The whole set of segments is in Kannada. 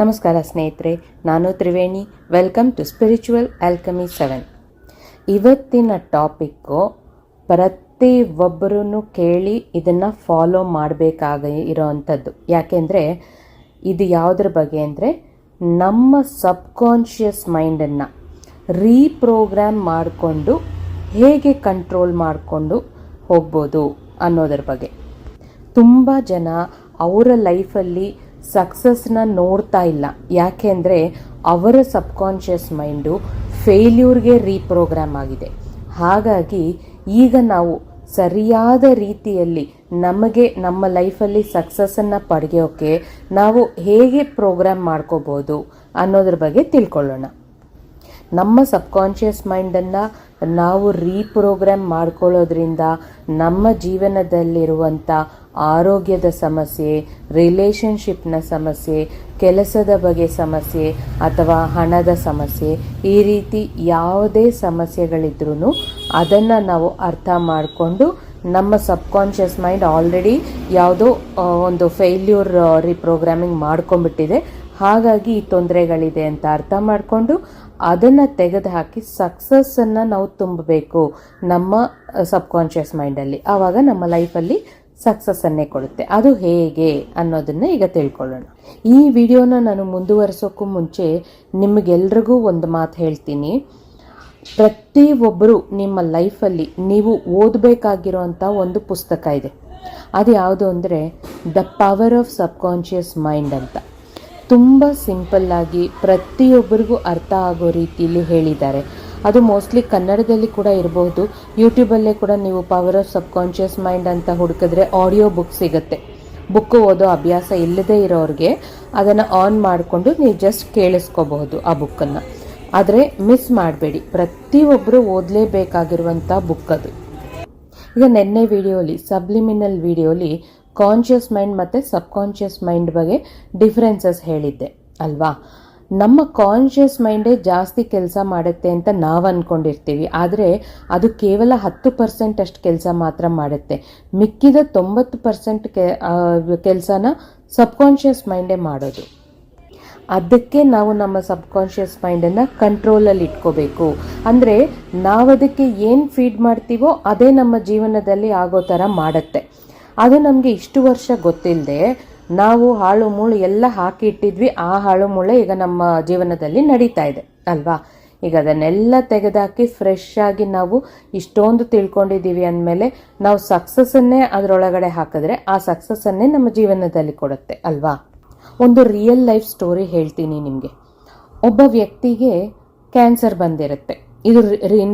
ನಮಸ್ಕಾರ ಸ್ನೇಹಿತರೆ, ನಾನು Triveni. Welcome to spiritual alchemy seven ಇವತ್ತಿನ ಟಾಪಿಕ್ಕು ಪ್ರತಿ ಒಬ್ಬರೂ ಕೇಳಿ ಇದನ್ನು ಫಾಲೋ ಮಾಡಬೇಕಾಗ ಇರೋವಂಥದ್ದು. ಯಾಕೆಂದರೆ, ಇದು ಯಾವುದ್ರ ಬಗ್ಗೆ ಅಂದರೆ, ನಮ್ಮ ಸಬ್ಕಾನ್ಷಿಯಸ್ ಮೈಂಡನ್ನು ರೀಪ್ರೋಗ್ರಾಮ್ ಮಾಡಿಕೊಂಡು, ಹೇಗೆ ಕಂಟ್ರೋಲ್ ಮಾಡಿಕೊಂಡು ಹೋಗ್ಬೋದು ಅನ್ನೋದ್ರ ಬಗ್ಗೆ. ತುಂಬ ಜನ ಅವರ ಲೈಫಲ್ಲಿ ಸಕ್ಸಸ್ನ ನೋಡ್ತಾ ಇಲ್ಲ. ಯಾಕೆಂದರೆ ಅವರ ಸಬ್ಕಾನ್ಷಿಯಸ್ ಮೈಂಡು ಫೇಲ್ಯೂರ್ಗೆ ರೀಪ್ರೋಗ್ರಾಮ್ ಆಗಿದೆ. ಹಾಗಾಗಿ ಈಗ ನಾವು ಸರಿಯಾದ ರೀತಿಯಲ್ಲಿ ನಮಗೆ ನಮ್ಮ ಲೈಫಲ್ಲಿ ಸಕ್ಸಸ್ಸನ್ನು ಪಡೆಯೋಕ್ಕೆ ನಾವು ಹೇಗೆ ಪ್ರೋಗ್ರಾಮ್ ಮಾಡ್ಕೋಬೋದು ಅನ್ನೋದ್ರ ಬಗ್ಗೆ ತಿಳ್ಕೊಳ್ಳೋಣ. ನಮ್ಮ ಸಬ್ಕಾನ್ಷಿಯಸ್ ಮೈಂಡನ್ನು ನಾವು ರೀಪ್ರೋಗ್ರಾಮ್ ಮಾಡ್ಕೊಳ್ಳೋದ್ರಿಂದ ನಮ್ಮ ಜೀವನದಲ್ಲಿರುವಂಥ ಆರೋಗ್ಯದ ಸಮಸ್ಯೆ ರಿಲೇಷನ್ಶಿಪ್ನ ಸಮಸ್ಯೆ, ಕೆಲಸದ ಬಗ್ಗೆ ಸಮಸ್ಯೆ ಅಥವಾ ಹಣದ ಸಮಸ್ಯೆ, ಈ ರೀತಿ ಯಾವುದೇ ಸಮಸ್ಯೆಗಳಿದ್ರೂ ಅದನ್ನು ನಾವು ಅರ್ಥ ಮಾಡಿಕೊಂಡು ನಮ್ಮ ಸಬ್ಕಾನ್ಷಿಯಸ್ ಮೈಂಡ್ ಆಲ್ರೆಡಿ ಯಾವುದೋ ಒಂದು ಫೇಲ್ಯೂರ್ ರೀಪ್ರೋಗ್ರಾಮಿಂಗ್ ಮಾಡ್ಕೊಂಡ್ಬಿಟ್ಟಿದೆ. ಹಾಗಾಗಿ ಈ ತೊಂದರೆಗಳಿದೆ ಅಂತ ಅರ್ಥ ಮಾಡಿಕೊಂಡು ಅದನ್ನು ತೆಗೆದುಹಾಕಿ ಸಕ್ಸಸ್ಸನ್ನು ನಾವು ತುಂಬಬೇಕು ನಮ್ಮ ಸಬ್ಕಾನ್ಷಿಯಸ್ ಮೈಂಡಲ್ಲಿ. ಆವಾಗ ನಮ್ಮ ಲೈಫಲ್ಲಿ ಸಕ್ಸಸ್ಸನ್ನೇ ಕೊಡುತ್ತೆ. ಅದು ಹೇಗೆ ಅನ್ನೋದನ್ನ ಈಗ ತಿಳ್ಕೊಳ್ಳೋಣ. ಈ ವಿಡಿಯೋನ ನಾನು ಮುಂದುವರಿಸೋಕ್ಕೂ ಮುಂಚೆ ನಿಮಗೆಲ್ರಿಗೂ ಒಂದು ಮಾತು ಹೇಳ್ತೀನಿ. ಪ್ರತಿ ಒಬ್ಬರು ನಿಮ್ಮ ಲೈಫಲ್ಲಿ ನೀವು ಓದಬೇಕಾಗಿರೋಂಥ ಒಂದು ಪುಸ್ತಕ ಇದೆ. ಅದು ಯಾವುದು ಅಂದರೆ the power of subconscious mind ಅಂತ. ತುಂಬ ಸಿಂಪಲ್ಲಾಗಿ ಪ್ರತಿಯೊಬ್ಬರಿಗೂ ಅರ್ಥ ಆಗೋ ರೀತಿಯಲ್ಲಿ ಹೇಳಿದ್ದಾರೆ. ಅದು ಮೋಸ್ಟ್ಲಿ ಕನ್ನಡದಲ್ಲಿ ಕೂಡ ಇರಬಹುದು ಯೂಟ್ಯೂಬಲ್ಲೇ ಕೂಡ ನೀವು ಪವರ್ ಆಫ್ ಸಬ್ಕಾನ್ಷಿಯಸ್ ಮೈಂಡ್ ಅಂತ ಹುಡುಕಿದ್ರೆ ಆಡಿಯೋ ಬುಕ್ ಸಿಗುತ್ತೆ. ಬುಕ್ ಓದೋ ಅಭ್ಯಾಸ ಇಲ್ಲದೇ ಇರೋರಿಗೆ ಅದನ್ನು ಆನ್ ಮಾಡಿಕೊಂಡು ನೀವು ಜಸ್ಟ್ ಕೇಳಿಸ್ಕೋಬಹುದು ಆ ಬುಕ್ಕನ್ನು ಆದರೆ ಮಿಸ್ ಮಾಡಬೇಡಿ. ಪ್ರತಿಯೊಬ್ಬರು ಓದಲೇಬೇಕಾಗಿರುವಂಥ ಬುಕ್ ಅದು. ಈಗ ನಿನ್ನೆ ವಿಡಿಯೋಲಿ ಸಬ್ಲಿಮಿನಲ್ ವಿಡಿಯೋಲಿ ಕಾನ್ಷಿಯಸ್ ಮೈಂಡ್ ಮತ್ತು ಸಬ್ಕಾನ್ಷಿಯಸ್ ಮೈಂಡ್ ಬಗ್ಗೆ ಡಿಫ್ರೆನ್ಸಸ್ ಹೇಳಿದ್ದೆ, ಅಲ್ವಾ? ನಮ್ಮ ಕಾನ್ಷಿಯಸ್ ಮೈಂಡೇ ಜಾಸ್ತಿ ಕೆಲಸ ಮಾಡುತ್ತೆ ಅಂತ ನಾವು ಅಂದ್ಕೊಂಡಿರ್ತೀವಿ ಆದರೆ ಅದು ಕೇವಲ ಹತ್ತು ಪರ್ಸೆಂಟ್ ಅಷ್ಟು ಕೆಲಸ ಮಾತ್ರ ಮಾಡುತ್ತೆ. ಮಿಕ್ಕಿದ ತೊಂಬತ್ತು ಪರ್ಸೆಂಟ್ ಕೆಲಸನ ಸಬ್ಕಾನ್ಷಿಯಸ್ ಮೈಂಡೇ ಮಾಡೋದು. ಅದಕ್ಕೆ ನಾವು ನಮ್ಮ ಸಬ್ಕಾನ್ಷಿಯಸ್ ಮೈಂಡನ್ನು ಕಂಟ್ರೋಲಲ್ಲಿ ಇಟ್ಕೋಬೇಕು. ಅಂದರೆ ನಾವು ಅದಕ್ಕೆ ಏನು ಫೀಡ್ ಮಾಡ್ತೀವೋ ಅದೇ ನಮ್ಮ ಜೀವನದಲ್ಲಿ ಆಗೋ ಥರ ಮಾಡುತ್ತೆ. ಅದು ನಮಗೆ ಇಷ್ಟು ವರ್ಷ ಗೊತ್ತಿಲ್ಲದೆ ನಾವು ಹಾಳು ಮೂಳು ಎಲ್ಲ ಹಾಕಿ ಇಟ್ಟಿದ್ವಿ ಆ ಹಾಳು ಮೂಳೆ ಈಗ ನಮ್ಮ ಜೀವನದಲ್ಲಿ ನಡೀತಾ ಇದೆ, ಅಲ್ವಾ? ಈಗ ಅದನ್ನೆಲ್ಲ ತೆಗೆದಾಕಿ ಫ್ರೆಶ್ ಆಗಿ ನಾವು ಇಷ್ಟೊಂದು ತಿಳ್ಕೊಂಡಿದ್ದೀವಿ ಅಂದಮೇಲೆ ನಾವು ಸಕ್ಸಸ್ಸನ್ನೇ ಅದರೊಳಗಡೆ ಹಾಕಿದ್ರೆ ಆ ಸಕ್ಸಸ್ಸನ್ನೇ ನಮ್ಮ ಜೀವನದಲ್ಲಿ ಕೊಡುತ್ತೆ, ಅಲ್ವಾ? ಒಂದು ರಿಯಲ್ ಲೈಫ್ ಸ್ಟೋರಿ ಹೇಳ್ತೀನಿ ನಿಮಗೆ. ಒಬ್ಬ ವ್ಯಕ್ತಿಗೆ ಕ್ಯಾನ್ಸರ್ ಬಂದಿರುತ್ತೆ. ಇದು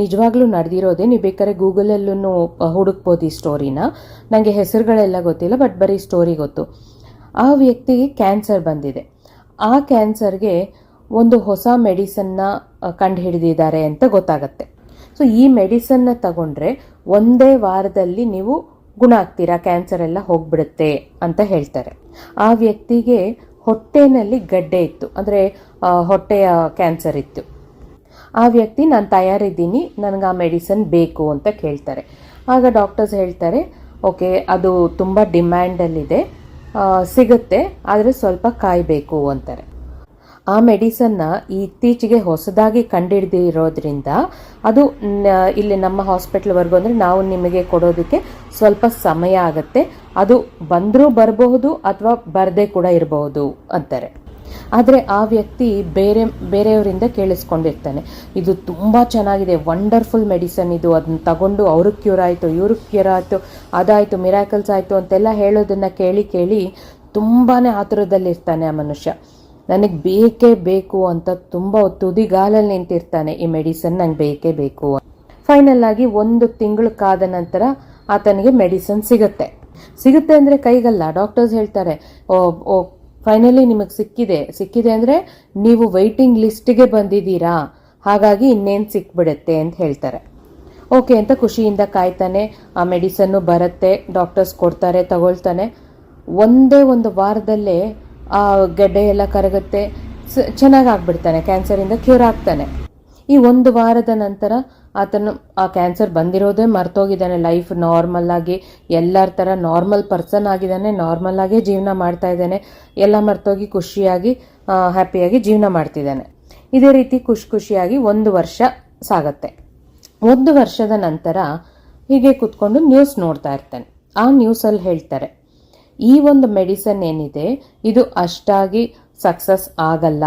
ನಿಜವಾಗ್ಲೂ ನಡೆದಿರೋದೇ, ನೀವು ಬೇಕಾದ್ರೆ ಗೂಗಲಲ್ಲೂ ಹುಡುಕ್ಬೋದು ಈ ಸ್ಟೋರಿನ ನನಗೆ ಹೆಸರುಗಳೆಲ್ಲ ಗೊತ್ತಿಲ್ಲ ಬಟ್ ಬರೀ ಸ್ಟೋರಿ ಗೊತ್ತು. ಆ ವ್ಯಕ್ತಿಗೆ ಕ್ಯಾನ್ಸರ್ ಬಂದಿದೆ. ಆ ಕ್ಯಾನ್ಸರ್ಗೆ ಒಂದು ಹೊಸ ಮೆಡಿಸನ್ನ ಕಂಡು ಹಿಡಿದಿದ್ದಾರೆ ಅಂತ ಗೊತ್ತಾಗತ್ತೆ. ಸೊ, ಈ ಮೆಡಿಸನ್ನ ತಗೊಂಡ್ರೆ ಒಂದೇ ವಾರದಲ್ಲಿ ನೀವು ಗುಣ ಆಗ್ತೀರಾ? ಕ್ಯಾನ್ಸರ್ ಎಲ್ಲ ಹೋಗ್ಬಿಡುತ್ತೆ ಅಂತ ಹೇಳ್ತಾರೆ. ಆ ವ್ಯಕ್ತಿಗೆ ಹೊಟ್ಟೆನಲ್ಲಿ ಗಡ್ಡೆ ಇತ್ತು. ಅಂದರೆ ಹೊಟ್ಟೆಯ ಕ್ಯಾನ್ಸರ್ ಇತ್ತು. ಆ ವ್ಯಕ್ತಿ, ನಾನು ತಯಾರಿದ್ದೀನಿ, ನನಗೆ ಆ ಮೆಡಿಸನ್ ಬೇಕು ಅಂತ ಕೇಳ್ತಾರೆ. ಆಗ ಡಾಕ್ಟರ್ಸ್ ಹೇಳ್ತಾರೆ, ಓಕೆ, ಅದು ತುಂಬ ಡಿಮ್ಯಾಂಡಲ್ಲಿದೆ. ಸಿಗುತ್ತೆ, ಆದರೆ ಸ್ವಲ್ಪ ಕಾಯಬೇಕು ಅಂತಾರೆ. ಆ ಮೆಡಿಸನ್ನ ಇತ್ತೀಚೆಗೆ ಹೊಸದಾಗಿ ಕಂಡುಹಿಡಿದಿರೋದ್ರಿಂದ ಅದು ಇಲ್ಲಿ ನಮ್ಮ ಹಾಸ್ಪಿಟ್ಲ್ವರೆಗೂ ಅಂದರೆ ನಾವು ನಿಮಗೆ ಕೊಡೋದಕ್ಕೆ ಸ್ವಲ್ಪ ಸಮಯ ಆಗುತ್ತೆ. ಅದು ಬಂದರೂ ಬರಬಹುದು ಅಥವಾ ಬರದೇ ಕೂಡ ಇರಬಹುದು ಅಂತಾರೆ. ಆದರೆ ಆ ವ್ಯಕ್ತಿ ಬೇರೆ, ಬೇರೆಯವರಿಂದ ಕೇಳಿಸ್ಕೊಂಡಿರ್ತಾನೆ. ಇದು ತುಂಬ ಚೆನ್ನಾಗಿದೆ ವಂಡರ್ಫುಲ್ ಮೆಡಿಸನ್ ಇದು. ಅದನ್ನ ತಗೊಂಡು ಅವ್ರಿಗೆ ಕ್ಯೂರ್ ಆಯಿತು, ಇವ್ರಿಗೆ ಕ್ಯೂರ್ ಆಯಿತು, ಅದಾಯಿತು ಮಿರಾಕಲ್ಸ್ ಆಯಿತು ಅಂತೆಲ್ಲ ಹೇಳೋದನ್ನು ಕೇಳಿ ಕೇಳಿ ತುಂಬಾ ಆತುರದಲ್ಲಿರ್ತಾನೆ ಆ ಮನುಷ್ಯ. ನನಗೆ ಬೇಕೇ ಬೇಕು ಅಂತ ತುಂಬ ತುದಿಗಾಲಲ್ಲಿ ನಿಂತಿರ್ತಾನೆ ಈ ಮೆಡಿಸನ್ ನಂಗೆ ಬೇಕೇ ಬೇಕು ಫೈನಲ್ ಆಗಿ ಒಂದು ತಿಂಗಳು ಕಾದ ನಂತರ ಆತನಿಗೆ ಮೆಡಿಸನ್ ಸಿಗುತ್ತೆ. ಸಿಗುತ್ತೆ ಅಂದರೆ ಕೈಗಲ್ಲ ಡಾಕ್ಟರ್ಸ್ ಹೇಳ್ತಾರೆ ಓ ಫೈನಲಿ ನಿಮಗೆ ಸಿಕ್ಕಿದೆ. ಸಿಕ್ಕಿದೆ ಅಂದರೆ ನೀವು ವೈಟಿಂಗ್ ಲಿಸ್ಟ್ಗೆ ಬಂದಿದ್ದೀರಾ. ಹಾಗಾಗಿ ಇನ್ನೇನು ಸಿಕ್ಬಿಡುತ್ತೆ ಅಂತ ಹೇಳ್ತಾರೆ. ಓಕೆ ಅಂತ ಖುಷಿಯಿಂದ ಕಾಯ್ತಾನೆ. ಆ ಮೆಡಿಸನ್ನು ಬರುತ್ತೆ ಡಾಕ್ಟರ್ಸ್ ಕೊಡ್ತಾರೆ, ತಗೊಳ್ತಾನೆ. ಒಂದೇ ಒಂದು ವಾರದಲ್ಲೇ ಆ ಗೆಡ್ಡೆ ಎಲ್ಲ ಕರಗುತ್ತೆ. ಚೆನ್ನಾಗಿ ಆಗ್ಬಿಡ್ತಾನೆ ಕ್ಯಾನ್ಸರಿಂದ ಕ್ಯೂರ್ ಆಗ್ತಾನೆ. ಈ ಒಂದು ವಾರದ ನಂತರ ಆತನು ಆ ಕ್ಯಾನ್ಸರ್ ಬಂದಿರೋದೇ ಮರ್ತೋಗಿದ್ದಾನೆ. ಲೈಫ್ ನಾರ್ಮಲ್ ಆಗಿ ಎಲ್ಲರ ಥರ ನಾರ್ಮಲ್ ಪರ್ಸನ್ ಆಗಿದ್ದಾನೆ ನಾರ್ಮಲ್ ಆಗೇ ಜೀವನ ಮಾಡ್ತಾ ಇದ್ದಾನೆ. ಎಲ್ಲ ಮರ್ತೋಗಿ ಖುಷಿಯಾಗಿ ಹ್ಯಾಪಿಯಾಗಿ ಜೀವನ ಮಾಡ್ತಿದ್ದಾನೆ. ಇದೇ ರೀತಿ ಖುಷಿ ಖುಷಿಯಾಗಿ ಒಂದು ವರ್ಷ ಸಾಗತ್ತೆ. ಒಂದು ವರ್ಷದ ನಂತರ ಹೀಗೆ ಕೂತ್ಕೊಂಡು ನ್ಯೂಸ್ ನೋಡ್ತಾ ಇರ್ತಾನೆ. ಆ ನ್ಯೂಸಲ್ಲಿ ಹೇಳ್ತಾರೆ, ಈ ಒಂದು ಮೆಡಿಸನ್ ಏನಿದೆ, ಇದು ಅಷ್ಟಾಗಿ ಸಕ್ಸಸ್ ಆಗಲ್ಲ.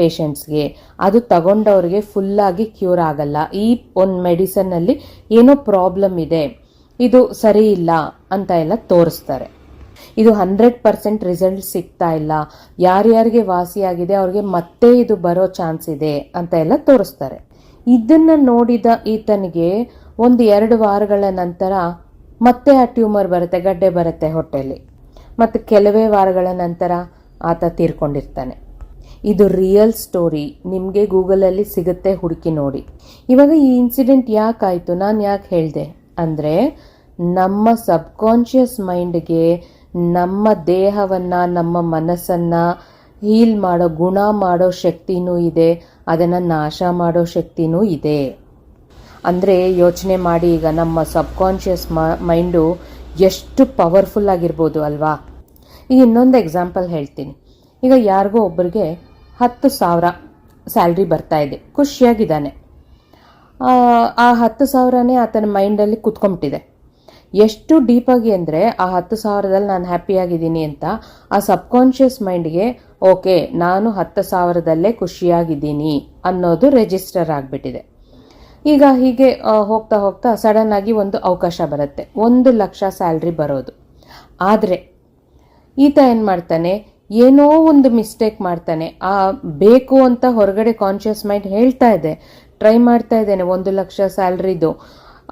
ಪೇಷಂಟ್ಸ್ಗೆ ಅದು ತಗೊಂಡವ್ರಿಗೆ ಫುಲ್ಲಾಗಿ ಕ್ಯೂರ್ ಆಗಲ್ಲ. ಈ ಒಂದು ಮೆಡಿಸನ್ನಲ್ಲಿ ಏನೋ ಪ್ರಾಬ್ಲಮ್ ಇದೆ. ಇದು ಸರಿ ಇಲ್ಲ ಅಂತ ಎಲ್ಲ ತೋರಿಸ್ತಾರೆ. ಇದು ಹಂಡ್ರೆಡ್ ಪರ್ಸೆಂಟ್ ರಿಸಲ್ಟ್ ಸಿಗ್ತಾ ಇಲ್ಲ. ಯಾರ್ಯಾರಿಗೆ ವಾಸಿಯಾಗಿದೆ, ಅವ್ರಿಗೆ ಮತ್ತೆ ಇದು ಬರೋ ಚಾನ್ಸ್ ಇದೆ ಅಂತ ಎಲ್ಲ ತೋರಿಸ್ತಾರೆ. ಇದನ್ನು ನೋಡಿದ ಈತನಿಗೆ ಒಂದು ಎರಡು ವಾರಗಳ ನಂತರ ಮತ್ತೆ ಆ ಟ್ಯೂಮರ್ ಬರುತ್ತೆ, ಗಡ್ಡೆ ಬರುತ್ತೆ ಹೊಟ್ಟೆಯಲ್ಲಿ ಮತ್ತು ಕೆಲವೇ ವಾರಗಳ ನಂತರ ಆತ ತೀರ್ಕೊಂಡಿರ್ತಾನೆ. ಇದು ರಿಯಲ್ ಸ್ಟೋರಿ ನಿಮಗೆ ಗೂಗಲಲ್ಲಿ ಸಿಗುತ್ತೆ ಹುಡುಕಿ ನೋಡಿ. ಇವಾಗ ಈ ಇನ್ಸಿಡೆಂಟ್ ಯಾಕಾಯಿತು? ನಾನು ಯಾಕೆ ಹೇಳಿದೆ? ಅಂದರೆ ನಮ್ಮ ಸಬ್ಕಾನ್ಷಿಯಸ್ ಮೈಂಡ್ಗೆ ನಮ್ಮ ದೇಹವನ್ನು, ನಮ್ಮ ಮನಸ್ಸನ್ನು ಹೀಲ್ ಮಾಡೋ ಗುಣ ಮಾಡೋ ಶಕ್ತಿನೂ ಇದೆ. ಅದನ್ನು ನಾಶ ಮಾಡೋ ಶಕ್ತಿನೂ ಇದೆ. ಅಂದರೆ ಯೋಚನೆ ಮಾಡಿ ಈಗ ನಮ್ಮ ಸಬ್ಕಾನ್ಷಿಯಸ್ ಮೈಂಡು ಎಷ್ಟು ಪವರ್ಫುಲ್ ಆಗಿರ್ಬೋದು ಅಲ್ವಾ? ಈಗ ಇನ್ನೊಂದು ಎಕ್ಸಾಂಪಲ್ ಹೇಳ್ತೀನಿ. ಈಗ ಯಾರಿಗೋ ಒಬ್ಬರಿಗೆ ಹತ್ತು ಸಾವಿರ ಸ್ಯಾಲ್ರಿ ಬರ್ತಾ ಇದೆ. ಖುಷಿಯಾಗಿದ್ದಾನೆ. ಆ, ಹತ್ತು ಸಾವಿರನೇ ಆತನ ಮೈಂಡಲ್ಲಿ ಕುತ್ಕೊಂಬಿಟ್ಟಿದೆ. ಎಷ್ಟು ಡೀಪಾಗಿ ಅಂದರೆ ಆ ಹತ್ತು ಸಾವಿರದಲ್ಲಿ ನಾನು ಹ್ಯಾಪಿಯಾಗಿದ್ದೀನಿ ಅಂತ ಆ ಸಬ್ಕಾನ್ಷಿಯಸ್ ಮೈಂಡ್ಗೆ ಓಕೆ ನಾನು ಹತ್ತು ಸಾವಿರದಲ್ಲೇ ಖುಷಿಯಾಗಿದ್ದೀನಿ ಅನ್ನೋದು ರಿಜಿಸ್ಟರ್ ಆಗಿಬಿಟ್ಟಿದೆ. ಈಗ ಹೀಗೆ ಹೋಗ್ತಾ ಹೋಗ್ತಾ ಸಡನ್ ಆಗಿ ಒಂದು ಅವಕಾಶ ಬರುತ್ತೆ. ಒಂದು ಲಕ್ಷ ಸ್ಯಾಲ್ರಿ ಬರೋದು. ಆದರೆ ಈತ ಏನು ಮಾಡ್ತಾನೆ? ಏನೋ ಒಂದು ಮಿಸ್ಟೇಕ್ ಮಾಡ್ತಾನೆ. ಆ ಬೇಕು ಅಂತ ಹೊರಗಡೆ ಕಾನ್ಷಿಯಸ್ ಮೈಂಡ್ ಹೇಳ್ತಾ ಇದೆ. ಟ್ರೈ ಮಾಡ್ತಾ ಇದ್ದೇನೆ, ಒಂದು ಲಕ್ಷ ಸ್ಯಾಲ್ರಿದು